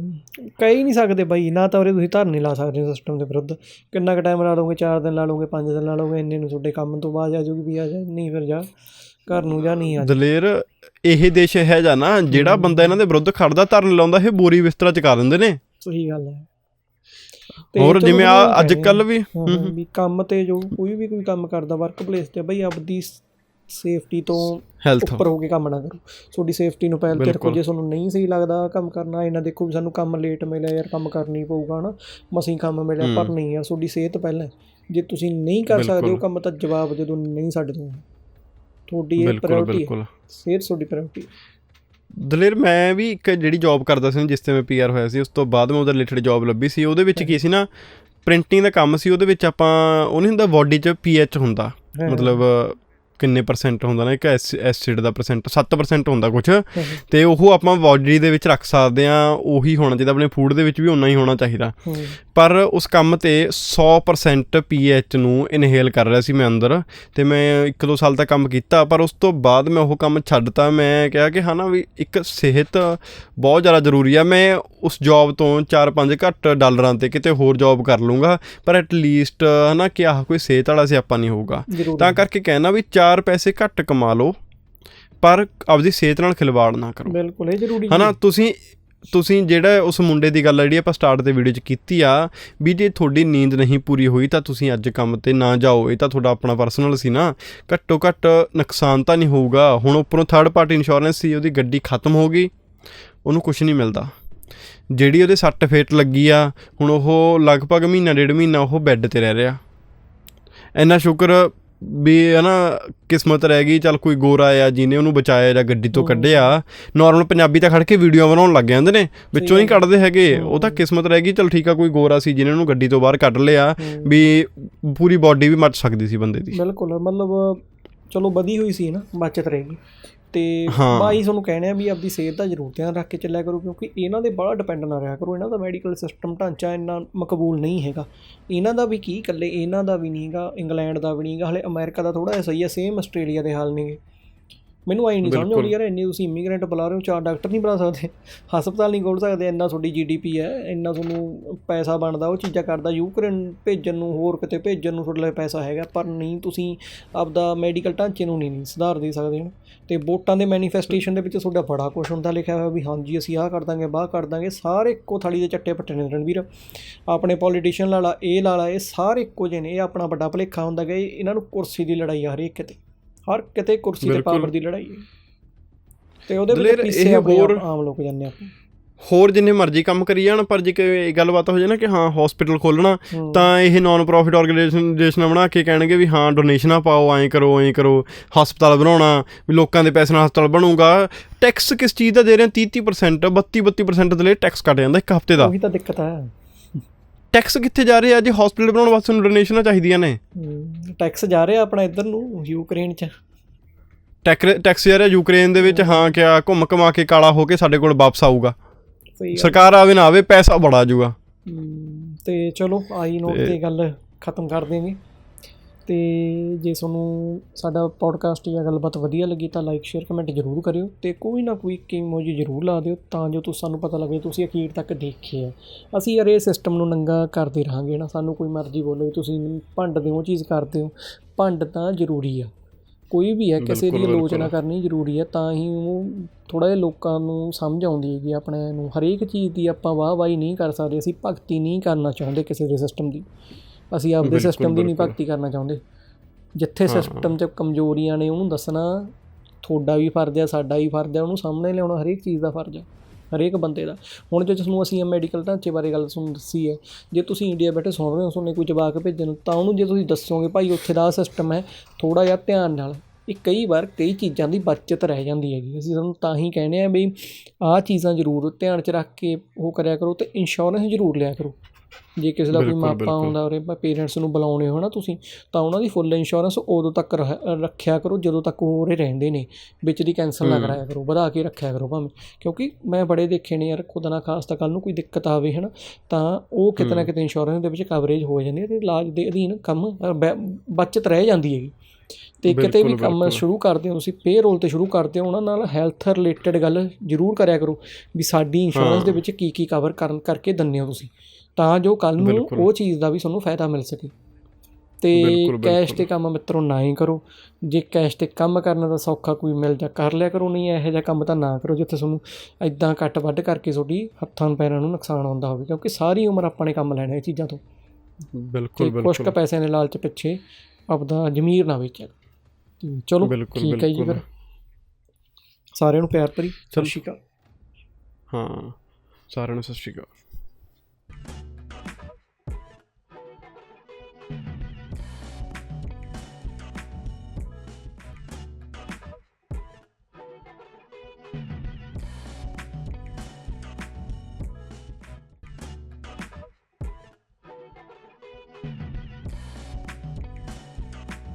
ਕਹਿ ਨਹੀਂ ਸਕਦੇ ਬਾਈ ਨਾ ਤਾਂ ਉਰੇ ਤੁਸੀਂ ਧਰਨੇ ਲਾ ਸਕਦੇ ਹੋ ਸਿਸਟਮ ਦੇ ਵਿਰੁੱਧ। ਕਿੰਨਾ ਕੁ ਟਾਈਮ ਲਾ ਲਓਗੇ 4 ਦਿਨ ਲਾ ਲਓਗੇ 5 ਦਿਨ ਲਾ ਲਓਗੇ ਇੰਨੇ ਨੂੰ ਤੁਹਾਡੇ ਕੰਮ ਤੋਂ ਬਾਅਦ ਆ ਜਾਊਗੀ ਵੀ ਆ ਜਾ ਨਹੀਂ ਫਿਰ ਜਾ ਘਰ ਨੂੰ ਜਾ ਨਹੀਂ ਆ ਦਲੇਰ ਇਹ ਦੇਸ਼ ਹੈ ਜਾਂ ਨਾ ਜਿਹੜਾ ਬੰਦਾ ਇਹਨਾਂ ਦੇ ਵਿਰੁੱਧ ਖੜਦਾ ਧਰਨ ਲਾਉਂਦਾ ਇਹ ਬੋਰੀ ਬਿਸਤਰਾ ਚਕਾ ਦਿੰਦੇ ਨੇ। ਸਹੀ ਗੱਲ ਹੈ ਹੋਰ ਜਿਵੇਂ ਆ ਅੱਜ ਕੱਲ ਵੀ। ਵੀ ਕੰਮ ਤੇ ਜੋ ਕੋਈ ਵੀ ਕੋਈ ਕੰਮ ਕਰਦਾ ਵਰਕ ਪਲੇਸ ਤੇ ਬਈ ਆਪਦੀ ਸੇਫਟੀ ਤੋਂ ਹੈਲਥ ਉੱਪਰ ਹੋ ਕੇ ਕੰਮ ਨਾ ਕਰੋ। ਤੁਹਾਡੀ ਸੇਫਟੀ ਨੂੰ ਪਹਿਲ ਤੇ ਰੱਖੋ। ਜੇ ਤੁਹਾਨੂੰ ਨਹੀਂ ਸਹੀ ਲੱਗਦਾ ਕੰਮ ਕਰਨਾ ਇਹਨਾਂ ਦੇਖੋ ਵੀ ਸਾਨੂੰ ਕੰਮ ਲੇਟ ਮਿਲਿਆ ਯਾਰ ਕੰਮ ਕਰਨੀ ਪਊਗਾ ਹਨਾ। ਮਸੀਂ ਕੰਮ ਮਿਲਿਆ ਪਰ ਨਹੀਂ ਯਾਰ ਤੁਹਾਡੀ ਸਿਹਤ ਪਹਿਲਾਂ। ਜੇ ਤੁਸੀਂ ਨਹੀਂ ਕਰ ਸਕਦੇ ਉਹ। ਕੰਮ ਤਾਂ ਜਵਾਬ ਜਦੋਂ ਨਹੀਂ ਸਾਡੇ ਤੋਂ ਤੁਹਾਡੀ ਇਹ ਪ੍ਰਾਇੋਰਟੀ ਹੈ। ਸਿਹਤ ਤੁਹਾਡੀ ਪ੍ਰਾਇੋਰਟੀ ਦਲੇਰ ਮੈਂ ਵੀ ਇੱਕ ਜਿਹੜੀ ਜੌਬ ਕਰਦਾ ਸੀ ਜਿਸ ਤੇ ਮੈਂ ਪੀਆਰ ਹੋਇਆ ਸੀ ਉਸ ਤੋਂ ਬਾਅਦ ਮੈਂ ਉਹਦੇ ਰਿਲੇਟਡ ਜੌਬ ਲੱਭੀ ਸੀ। ਉਹਦੇ ਵਿੱਚ ਕੀ ਸੀ ਨਾ ਪ੍ਰਿੰਟਿੰਗ ਦਾ ਕੰਮ ਸੀ ਉਹਦੇ ਵਿੱਚ ਆਪਾਂ ਉਹ ਨਹੀਂ ਹੁੰਦਾ ਬਾਡੀ 'ਚ ਪੀਐਚ ਹੁੰਦਾ। ਮਤਲਬ ਕਿੰਨੇ ਪਰਸੈਂਟ ਹੁੰਦਾ ਨਾ ਇੱਕ ਐਸਿਡ ਦਾ ਪਰਸੈਂਟ 7% ਹੁੰਦਾ ਕੁਝ ਤੇ ਉਹ ਆਪਾਂ ਬਾਡੀ ਦੇ ਵਿੱਚ ਰੱਖ ਸਕਦੇ ਆ ਉਹੀ ਹੋਣਾ ਚਾਹੀਦਾ ਆਪਣੇ ਫੂਡ ਦੇ ਵਿੱਚ ਵੀ ਉਨਾ ਹੀ ਹੋਣਾ ਚਾਹੀਦਾ। ਪਰ ਉਸ ਕੰਮ ਤੇ 100% ਪੀਐਚ ਨੂੰ ਇਨਹੇਲ ਕਰ ਰਿਹਾ ਸੀ ਮੈਂ ਅੰਦਰ ਤੇ ਮੈਂ 1-2 ਸਾਲ ਤੱਕ ਕੰਮ ਕੀਤਾ ਪਰ ਉਸ ਤੋਂ ਬਾਅਦ ਮੈਂ ਉਹ ਕੰਮ ਛੱਡਤਾ। ਮੈਂ ਕਿਹਾ ਕਿ ਹਨਾ ਵੀ ਇੱਕ ਸਿਹਤ ਬਹੁਤ ਜ਼ਿਆਦਾ ਜ਼ਰੂਰੀ ਆ। ਮੈਂ ਉਸ ਜੌਬ ਤੋਂ 4-5 ਘੱਟ ਡਾਲਰਾਂ ਤੇ ਕਿਤੇ ਹੋਰ ਜੌਬ ਕਰ ਲੂੰਗਾ ਪਰ ਐਟ ਲੀਸਟ ਹਨਾ ਕਿ ਆਹ ਕੋਈ ਸਿਹਤ ਵਾਲਾ ਸਿਆਪਾ ਨਹੀਂ ਹੋਊਗਾ। ਤਾਂ ਕਰਕੇ ਕਹਿਣਾ ਵੀ 4 ਪੈਸੇ ਘੱਟ ਕਮਾ ਲਓ ਪਰ ਆਪਦੀ ਸਿਹਤ ਨਾਲ ਖਿਲਵਾੜ ਨਾ ਕਰੋ। ਬਿਲਕੁਲ ਇਹ ਜ਼ਰੂਰੀ ਹਨਾ ਤੁਸੀਂ ਤੁਸੀਂ ਜਿਹੜਾ ਉਸ ਮੁੰਡੇ ਦੀ ਗੱਲ ਜਿਹੜੀ ਆਪਾਂ ਸਟਾਰਟ ਦੇ ਵੀਡੀਓ 'ਚ ਕੀਤੀ ਆ ਵੀ ਜੇ ਤੁਹਾਡੀ ਨੀਂਦ ਨਹੀਂ ਪੂਰੀ ਹੋਈ ਤਾਂ ਤੁਸੀਂ ਅੱਜ ਕੰਮ ਤੇ ਨਾ ਜਾਓ। ਇਹ ਤਾਂ ਤੁਹਾਡਾ ਆਪਣਾ ਪਰਸਨਲ ਸੀ ਨਾ। ਘੱਟੋ ਘੱਟ ਨੁਕਸਾਨ ਤਾਂ ਨਹੀਂ ਹੋਊਗਾ। ਹੁਣ ਉੱਪਰੋਂ ਥਰਡ ਪਾਰਟੀ ਇੰਸ਼ੋਰੈਂਸ ਸੀ ਉਹਦੀ ਗੱਡੀ ਖਤਮ ਹੋ ਗਈ ਉਹਨੂੰ ਕੁਝ ਨਹੀਂ ਮਿਲਦਾ। ਜਿਹੜੀ ਉਹਦੇ ਸੱਟ ਫੇਟ ਲੱਗੀ ਆ ਹੁਣ ਉਹ ਲਗਭਗ ਮਹੀਨਾ ਡੇਢ ਮਹੀਨਾ ਉਹ ਬੈੱਡ ਤੇ ਰਹਿ ਰਿਹਾ। ਇੰਨਾ ਸ਼ੁਕਰ ਵੀ ਹਨਾ ਕਿਸਮਤ ਰਹਿ ਗਈ ਚੱਲ ਕੋਈ ਗੋਰਾ ਆ ਜਿਹਨੇ ਉਹਨੂੰ ਬਚਾਇਆ ਜਾਂ ਗੱਡੀ ਤੋਂ ਕੱਢਿਆ ਨਾਰਮਲ ਪੰਜਾਬੀ ਤਾਂ ਖੜ ਕੇ ਵੀਡੀਓ ਬਣਾਉਣ ਲੱਗ ਜਾਂਦੇ ਨੇ ਵਿੱਚੋਂ ਹੀ ਕੱਢਦੇ ਹੈਗੇ। ਉਹ ਤਾਂ ਕਿਸਮਤ ਰਹਿ ਗਈ ਚੱਲ ਠੀਕ ਆ ਕੋਈ ਗੋਰਾ ਸੀ ਜਿਹਨੇ ਉਹਨੂੰ ਗੱਡੀ ਤੋਂ ਬਾਹਰ ਕੱਢ ਲਿਆ ਵੀ ਪੂਰੀ ਬਾਡੀ ਵੀ ਮੱਚ ਸਕਦੀ ਸੀ ਬੰਦੇ ਦੀ। ਬਿਲਕੁਲ ਮਤਲਬ ਚਲੋ ਵਧੀ ਹੋਈ ਸੀ ਨਾ ਬਚਤ ਰਹੇਗੀ ਤੇ। ਬਾਈ ਤੁਹਾਨੂੰ ਕਹਿਣਾ ਵੀ ਆਪਦੀ ਸਿਹਤ ਦਾ ਜ਼ਰੂਰ ਧਿਆਨ ਰੱਖ ਕੇ ਚੱਲਿਆ ਕਰੋ ਕਿਉਂਕਿ ਇਹਨਾਂ ਦੇ ਬੜਾ ਡਿਪੈਂਡ ਨਾ ਰਿਹਾ ਕਰੋ। ਇਹਨਾਂ ਦਾ ਮੈਡੀਕਲ ਸਿਸਟਮ ਢਾਂਚਾ ਇੰਨਾ ਮਕਬੂਲ ਨਹੀਂ ਹੈਗਾ। ਇਹਨਾਂ ਦਾ ਵੀ ਕੀ ਇਕੱਲੇ ਇਹਨਾਂ ਦਾ ਵੀ ਨਹੀਂਗਾ ਇੰਗਲੈਂਡ ਦਾ ਵੀ ਨਹੀਂਗਾ ਹਲੇ ਅਮਰੀਕਾ ਦਾ ਥੋੜਾ ਜਿਹਾ ਸਹੀ ਹੈ ਸੇਮ ਆਸਟ੍ਰੇਲੀਆ ਦੇ ਹਾਲ ਨੇਗੇ। ਮੈਨੂੰ ਆਈ ਨਹੀਂ ਸਮਝ ਆਉਂਦੀ ਯਾਰ ਇੰਨੇ ਤੁਸੀਂ ਇਮੀਗ੍ਰੈਂਟ ਬੁਲਾ ਰਹੇ ਹੋ ਚਾਰ ਡਾਕਟਰ ਨਹੀਂ ਬੁਲਾ ਸਕਦੇ। ਹਸਪਤਾਲ ਨਹੀਂ ਖੋਲ੍ਹ ਸਕਦੇ ਇੰਨਾ ਤੁਹਾਡੀ ਜੀਡੀਪੀ ਹੈ ਇੰਨਾ ਤੁਹਾਨੂੰ ਪੈਸਾ ਬਣਦਾ ਉਹ ਚੀਜ਼ਾਂ ਕਰਦਾ ਯੂਕਰੇਨ ਭੇਜਣ ਨੂੰ ਹੋਰ ਕਿਤੇ ਭੇਜਣ ਨੂੰ ਤੁਹਾਡੇ ਲਈ ਪੈਸਾ ਹੈਗਾ ਪਰ ਨਹੀਂ ਤੁਸੀਂ ਆਪਦਾ ਮੈਡੀਕਲ ਢਾਂਚੇ ਨੂੰ ਨਹੀਂ ਨਹੀਂ ਸੁਧਾਰ ਦੇ ਸਕਦੇ ਹੋ ਤੇ ਵੋਟਾਂ ਦੇ ਮੈਨੀਫੈਸਟੇਸ਼ਨ ਦੇ ਵਿੱਚ ਤੁਹਾਡਾ ਬੜਾ ਕੁਝ ਹੁੰਦਾ ਲਿਖਿਆ ਹੋਇਆ ਵੀ ਹਾਂਜੀ ਅਸੀਂ ਆਹ ਕਰ ਦਾਂਗੇ ਬਾਹ ਕਰ ਦਾਂਗੇ ਸਾਰੇ ਇੱਕੋ ਥਾਲੀ ਦੇ ਚੱਟੇ ਪੱਟੇ ਨੇ ਰਣਵੀਰ। ਆਪਣੇ ਪੋਲੀਟੀਸ਼ੀਅਨ ਲਾਲਾ ਇਹ ਲਾਲਾ ਇਹ ਸਾਰੇ ਇੱਕੋ ਜਿਹੇ ਨੇ ਇਹ ਆਪਣਾ ਵੱਡਾ ਭਲੇਖਾ ਹੁੰਦਾ ਇਹ- ਇਹਨਾਂ ਨੂੰ ਕੁਰਸੀ ਦੀ ਲੜਾਈ ਆ ਹਰੇਕ ਕਿਤੇ। ਹਰ ਕਿਤੇ ਕੁਰਸੀ ਤੇ। ਪਾਵਰ ਦੀ ਲੜਾਈ ਹੈ। ਤੇ ਉਹਦੇ ਵਿੱਚ ਪਿੱਛੇ ਹੋਰ- ਆਮ ਲੋਕ ਜਾਂਦੇ ਆ। ਹੋਰ ਜਿੰਨੇ ਮਰਜ਼ੀ ਕੰਮ ਕਰੀ ਜਾਣ ਪਰ ਜੇ ਕੋਈ ਗੱਲਬਾਤ ਹੋ ਜਾਏ ਨਾ ਕਿ ਹਾਂ ਹਸਪੀਟਲ ਖੋਲਣਾ। ਤਾਂ ਇਹ ਨਾਨ ਪ੍ਰੋਫਿਟ ਆਰਗੇਨਾਈਜੇਸ਼ਨ ਬਣਾ ਕੇ ਕਹਿਣਗੇ ਵੀ ਹਾਂ ਡੋਨੇਸ਼ਨਾਂ ਪਾਓ ਐਂ ਕਰੋ ਐਂ ਕਰੋ ਹਸਪਤਾਲ ਬਣਾਉਣਾ ਵੀ ਲੋਕਾਂ ਦੇ ਪੈਸੇ ਨਾਲ ਹਸਪਤਾਲ ਬਣੂਗਾ। ਟੈਕਸ ਕਿਸ ਚੀਜ਼ ਦਾ ਦੇ ਰਹੇ 30 30% 32 32% ਦੇ ਲਈ ਟੈਕਸ ਕੱਟ ਜਾਂਦਾ ਇੱਕ ਹਫ਼ਤੇ ਦਾ। ਉਹੀ ਤਾਂ ਦਿੱਕਤ ਹੈ। ਟੈਕਸ ਕਿੱਥੇ ਜਾ ਰਿਹਾ ਜੇ ਹਸਪੀਟਲ ਬਣਾਉਣ ਵਾਸਤੇ ਨੂੰ ਡੋਨੇਸ਼ਨਾਂ ਚਾਹੀਦੀਆਂ ਨੇ। ਟੈਕਸ ਜਾ ਰਿਹਾ ਆਪਣਾ ਇੱਧਰ ਨੂੰ ਯੂਕਰੇਨ ਚ। ਟੈਕ- ਟੈਕਸ ਜਾ ਰਿਹਾ ਯੂਕਰੇਨ ਦੇ ਵਿੱਚ ਹਾਂ ਕਿਆ ਘੁੰਮ ਘਮਾ ਕੇ ਕਾਲਾ ਹੋ ਕੇ ਸਾਡੇ ਕੋਲ ਵਾਪਸ ਆਊਗਾ। ਸਰਕਾਰ ਆਵੇ ਨਾ ਆਵੇ ਪੈਸਾ ਬੜਾ ਜਾਊਗਾ ਹਮ, ਤੇ ਚਲੋ ਆਈ ਨੋਟ ਤੇ- ਗੱਲ ਖਤਮ ਕਰ ਦੇਵਾਂਗੇ ਤੇ ਜੇ ਤੁਹਾਨੂੰ ਸਾਡਾ ਪੋਡਕਾਸਟ ਜਾਂ ਗੱਲਬਾਤ ਵਧੀਆ ਲੱਗੀ ਤਾਂ ਲਾਈਕ ਸ਼ੇਅਰ ਕਮੈਂਟ ਜ਼ਰੂਰ ਕਰਿਓ ਤੇ ਕੋਈ ਨਾ ਕੋਈ ਇੱਕ ਇਮੋਜੀ ਜ਼ਰੂਰ ਲਾ ਦਿਓ ਤਾਂ ਜੋ ਤੁਸੀਂ ਸਾਨੂੰ ਪਤਾ ਲੱਗੇ ਤੁਸੀਂ ਅਖੀਰ ਤੱਕ ਦੇਖੇ ਆ। ਅਸੀਂ ਯਾਰ ਇਹ ਸਿਸਟਮ ਨੂੰ ਨੰਗਾ ਕਰਦੇ ਰਹਾਂਗੇ ਨਾ ਸਾਨੂੰ ਕੋਈ ਮਰਜ਼ੀ ਬੋਲੇ ਤੁਸੀਂ ਭੰਡਦੇ ਹੋ ਚੀਜ਼ ਕਰਦੇ ਹੋ। ਭੰਡ ਤਾਂ ਜ਼ਰੂਰੀ ਆ। ਕੋਈ ਵੀ ਹੈ ਕਿਸੇ ਦੀ ਆਲੋਚਨਾ ਕਰਨੀ ਜ਼ਰੂਰੀ ਹੈ ਤਾਂ ਹੀ ਉਹ ਥੋੜਾ ਜਿਹਾ ਲੋਕਾਂ ਨੂੰ ਸਮਝ ਆਉਂਦੀ ਹੈਗੀ ਆਪਣੇ ਨੂੰ। ਹਰੇਕ ਚੀਜ਼ ਦੀ ਆਪਾਂ ਵਾਹ ਵਾਹੀ ਨਹੀਂ ਕਰ ਸਕਦੇ ਅਸੀਂ ਭਗਤੀ ਨਹੀਂ ਕਰਨਾ ਚਾਹੁੰਦੇ ਕਿਸੇ ਦੇ ਸਿਸਟਮ ਦੀ। ਅਸੀਂ ਆਪਦੇ ਸਿਸਟਮ ਦੀ ਨਹੀਂ। ਭਗਤੀ ਕਰਨਾ ਚਾਹੁੰਦੇ। ਜਿੱਥੇ ਸਿਸਟਮ 'ਚ ਕਮਜ਼ੋਰੀਆਂ ਨੇ ਉਹਨੂੰ ਦੱਸਣਾ ਤੁਹਾਡਾ ਵੀ ਫਰਜ਼ ਹੈ ਸਾਡਾ ਵੀ ਫਰਜ਼ ਹੈ ਉਹਨੂੰ ਸਾਹਮਣੇ ਲਿਆਉਣਾ ਹਰੇਕ ਚੀਜ਼ ਦਾ ਫਰਜ਼ ਹੈ ਹਰੇਕ ਬੰਦੇ ਦਾ। ਹੁਣ ਜੇ ਤੁਹਾਨੂੰ ਅਸੀਂ ਮੈਡੀਕਲ ਢਾਂਚੇ ਬਾਰੇ ਗੱਲ ਤੁਹਾਨੂੰ ਦੱਸੀ ਹੈ ਜੇ ਤੁਸੀਂ ਇੰਡੀਆ ਬੈਠੇ ਸੁਣ ਰਹੇ ਹੋ ਤੁਹਾਨੂੰ ਕੋਈ ਜਵਾਕ ਭੇਜਣ ਨੂੰ ਤਾਂ ਉਹਨੂੰ ਜੇ ਤੁਸੀਂ ਦੱਸੋਗੇ ਭਾਈ ਉੱਥੇ ਦਾ ਸਿਸਟਮ ਹੈ ਥੋੜਾ ਜਿਹਾ ਧਿਆਨ ਨਾਲ ਇਹ ਕਈ ਵਾਰ ਕਈ ਚੀਜ਼ਾਂ ਦੀ ਬਚਤ ਰਹਿ ਜਾਂਦੀ ਹੈਗੀ। ਅਸੀਂ ਤੁਹਾਨੂੰ ਤਾਂ ਹੀ ਕਹਿੰਦੇ ਆ ਵੀ ਆਹ ਚੀਜ਼ਾਂ ਜ਼ਰੂਰ ਧਿਆਨ 'ਚ ਰੱਖ ਕੇ ਉਹ ਕਰਿਆ ਕਰੋ ਤੇ ਇੰਸ਼ੋਰੈਂਸ ਜ਼ਰੂਰ ਲਿਆ ਕਰੋ। ਜੇ ਕਿਸੇ ਦਾ ਕੋਈ ਮਾਪਾ। ਆਉਂਦਾ ਉਰੇ ਪੇਰੈਂਟਸ ਨੂੰ ਬੁਲਾਉਣੇ ਹੋ ਨਾ ਤੁਸੀਂ ਤਾਂ ਉਹਨਾਂ ਦੀ ਫੁੱਲ ਇੰਸ਼ੋਰੈਂਸ ਉਦੋਂ ਤੱਕ ਰੱਖਿਆ ਕਰੋ ਜਦੋਂ ਤੱਕ ਉਹ ਉਰੇ ਰਹਿੰਦੇ ਨੇ ਵਿੱਚ ਦੀ ਕੈਂਸਲ ਨਾ ਹੂੰ। ਕਰਾਇਆ ਕਰੋ ਵਧਾ ਕੇ ਰੱਖਿਆ ਕਰੋ ਭਾਵੇਂ ਕਿਉਂਕਿ ਮੈਂ ਬੜੇ ਦੇਖੇ ਨੇ ਯਾਰ ਖੁਦ ਨਾ ਖਾਸ ਤਾਂ ਕੱਲ ਨੂੰ ਕੋਈ ਦਿੱਕਤ ਆਵੇ ਹੈ ਨਾ ਤਾਂ ਉਹ ਕਿਤੇ ਨਾ ਹੂੰ। ਕਿਤੇ ਇੰਸ਼ੋਰੈਂਸ ਦੇ ਵਿੱਚ ਕਵਰੇਜ ਹੋ ਜਾਂਦੀ ਹੈ ਤੇ ਇਲਾਜ ਦੇ ਅਧੀਨ ਕੰਮ ਬਚਤ ਰਹਿ ਜਾਂਦੀ ਹੈਗੀ ਤੇ ਕਿਤੇ ਵੀ ਕੰਮ। ਸ਼ੁਰੂ ਕਰਦੇ ਹੋ ਤੁਸੀਂ ਪੇ ਰੋਲ ਤੇ ਸ਼ੁਰੂ ਕਰਦੇ ਹੋ ਉਹਨਾਂ ਨਾਲ ਹੈਲਥ ਰਿਲੇਟਡ ਗੱਲ ਜ਼ਰੂਰ ਕਰਿਆ ਕਰੋ ਵੀ ਸਾਡੀ ਇੰਸ਼ੋਰੈਂਸ ਦੇ ਹਾਂ। ਵਿੱਚ ਕੀ ਕੀ ਕਵਰ ਕਰਨ ਕਰਕੇ ਦਿੰਦੇ ਹੋ ਤੁਸੀਂ ਤਾਂ ਜੋ ਕੱਲ ਨੂੰ ਬਿਲਕੁਲ। ਉਹ ਚੀਜ਼ ਦਾ ਵੀ ਤੁਹਾਨੂੰ ਫਾਇਦਾ ਮਿਲ ਸਕੇ। ਤੇ ਬਿਲਕੁਲ, ਕੈਸ਼ ਬਿਲਕੁਲ। ਤੇ ਕੰਮ ਮਿੱਤਰੋ ਨਾ ਹੀ ਕਰੋ। ਜੇ ਕੈਸ਼ ਤੇ ਕੰਮ ਕਰਨਾ ਦਾ ਸੌਖਾ ਕੋਈ ਮਿਲ ਜਾ ਕਰ ਲਿਆ ਕਰੋ। ਨਹੀਂ ਇਹੋ ਜਿਹਾ ਕੰਮ ਤਾਂ ਨਾ ਕਰੋ ਜਿੱਥੇ ਤੁਹਾਨੂੰ ਐਦਾਂ ਕੱਟ ਵੱਢ ਕਰਕੇ ਤੁਹਾਡੀ ਹੱਥਾਂ ਪੈਰਾਂ ਨੂੰ ਨੁਕਸਾਨ ਆਉਂਦਾ ਹੋਵੇ। ਕਿਉਂਕਿ ਸਾਰੀ ਉਮਰ ਆਪਾਂ ਨੇ ਕੰਮ ਲੈਣਾ ਇਹ ਚੀਜ਼ਾਂ ਤੋਂ। ਬਿਲਕੁਲ ਤੇ ਕੁਛ ਕੁ ਬਿਲਕੁਲ। ਪੈਸਿਆਂ ਦੇ ਲਾਲਚ ਪਿੱਛੇ ਆਪਦਾ ਜ਼ਮੀਰ ਨਾ ਵੇਚਿਆ ਤੇ ਚਲੋ ਬਿਲਕੁਲ, ਠੀਕ ਹੈ ਜੀ ਬਿਲਕੁਲ। ਫਿਰ। ਸਾਰਿਆਂ ਨੂੰ ਪਿਆਰ ਭਰੀ। ਸਤਿ ਸ਼੍ਰੀ ਅਕਾਲ। ਹਾਂ ਸਾਰਿਆਂ ਨੂੰ ਸਤਿ ਸ਼੍ਰੀ ਅਕਾਲ।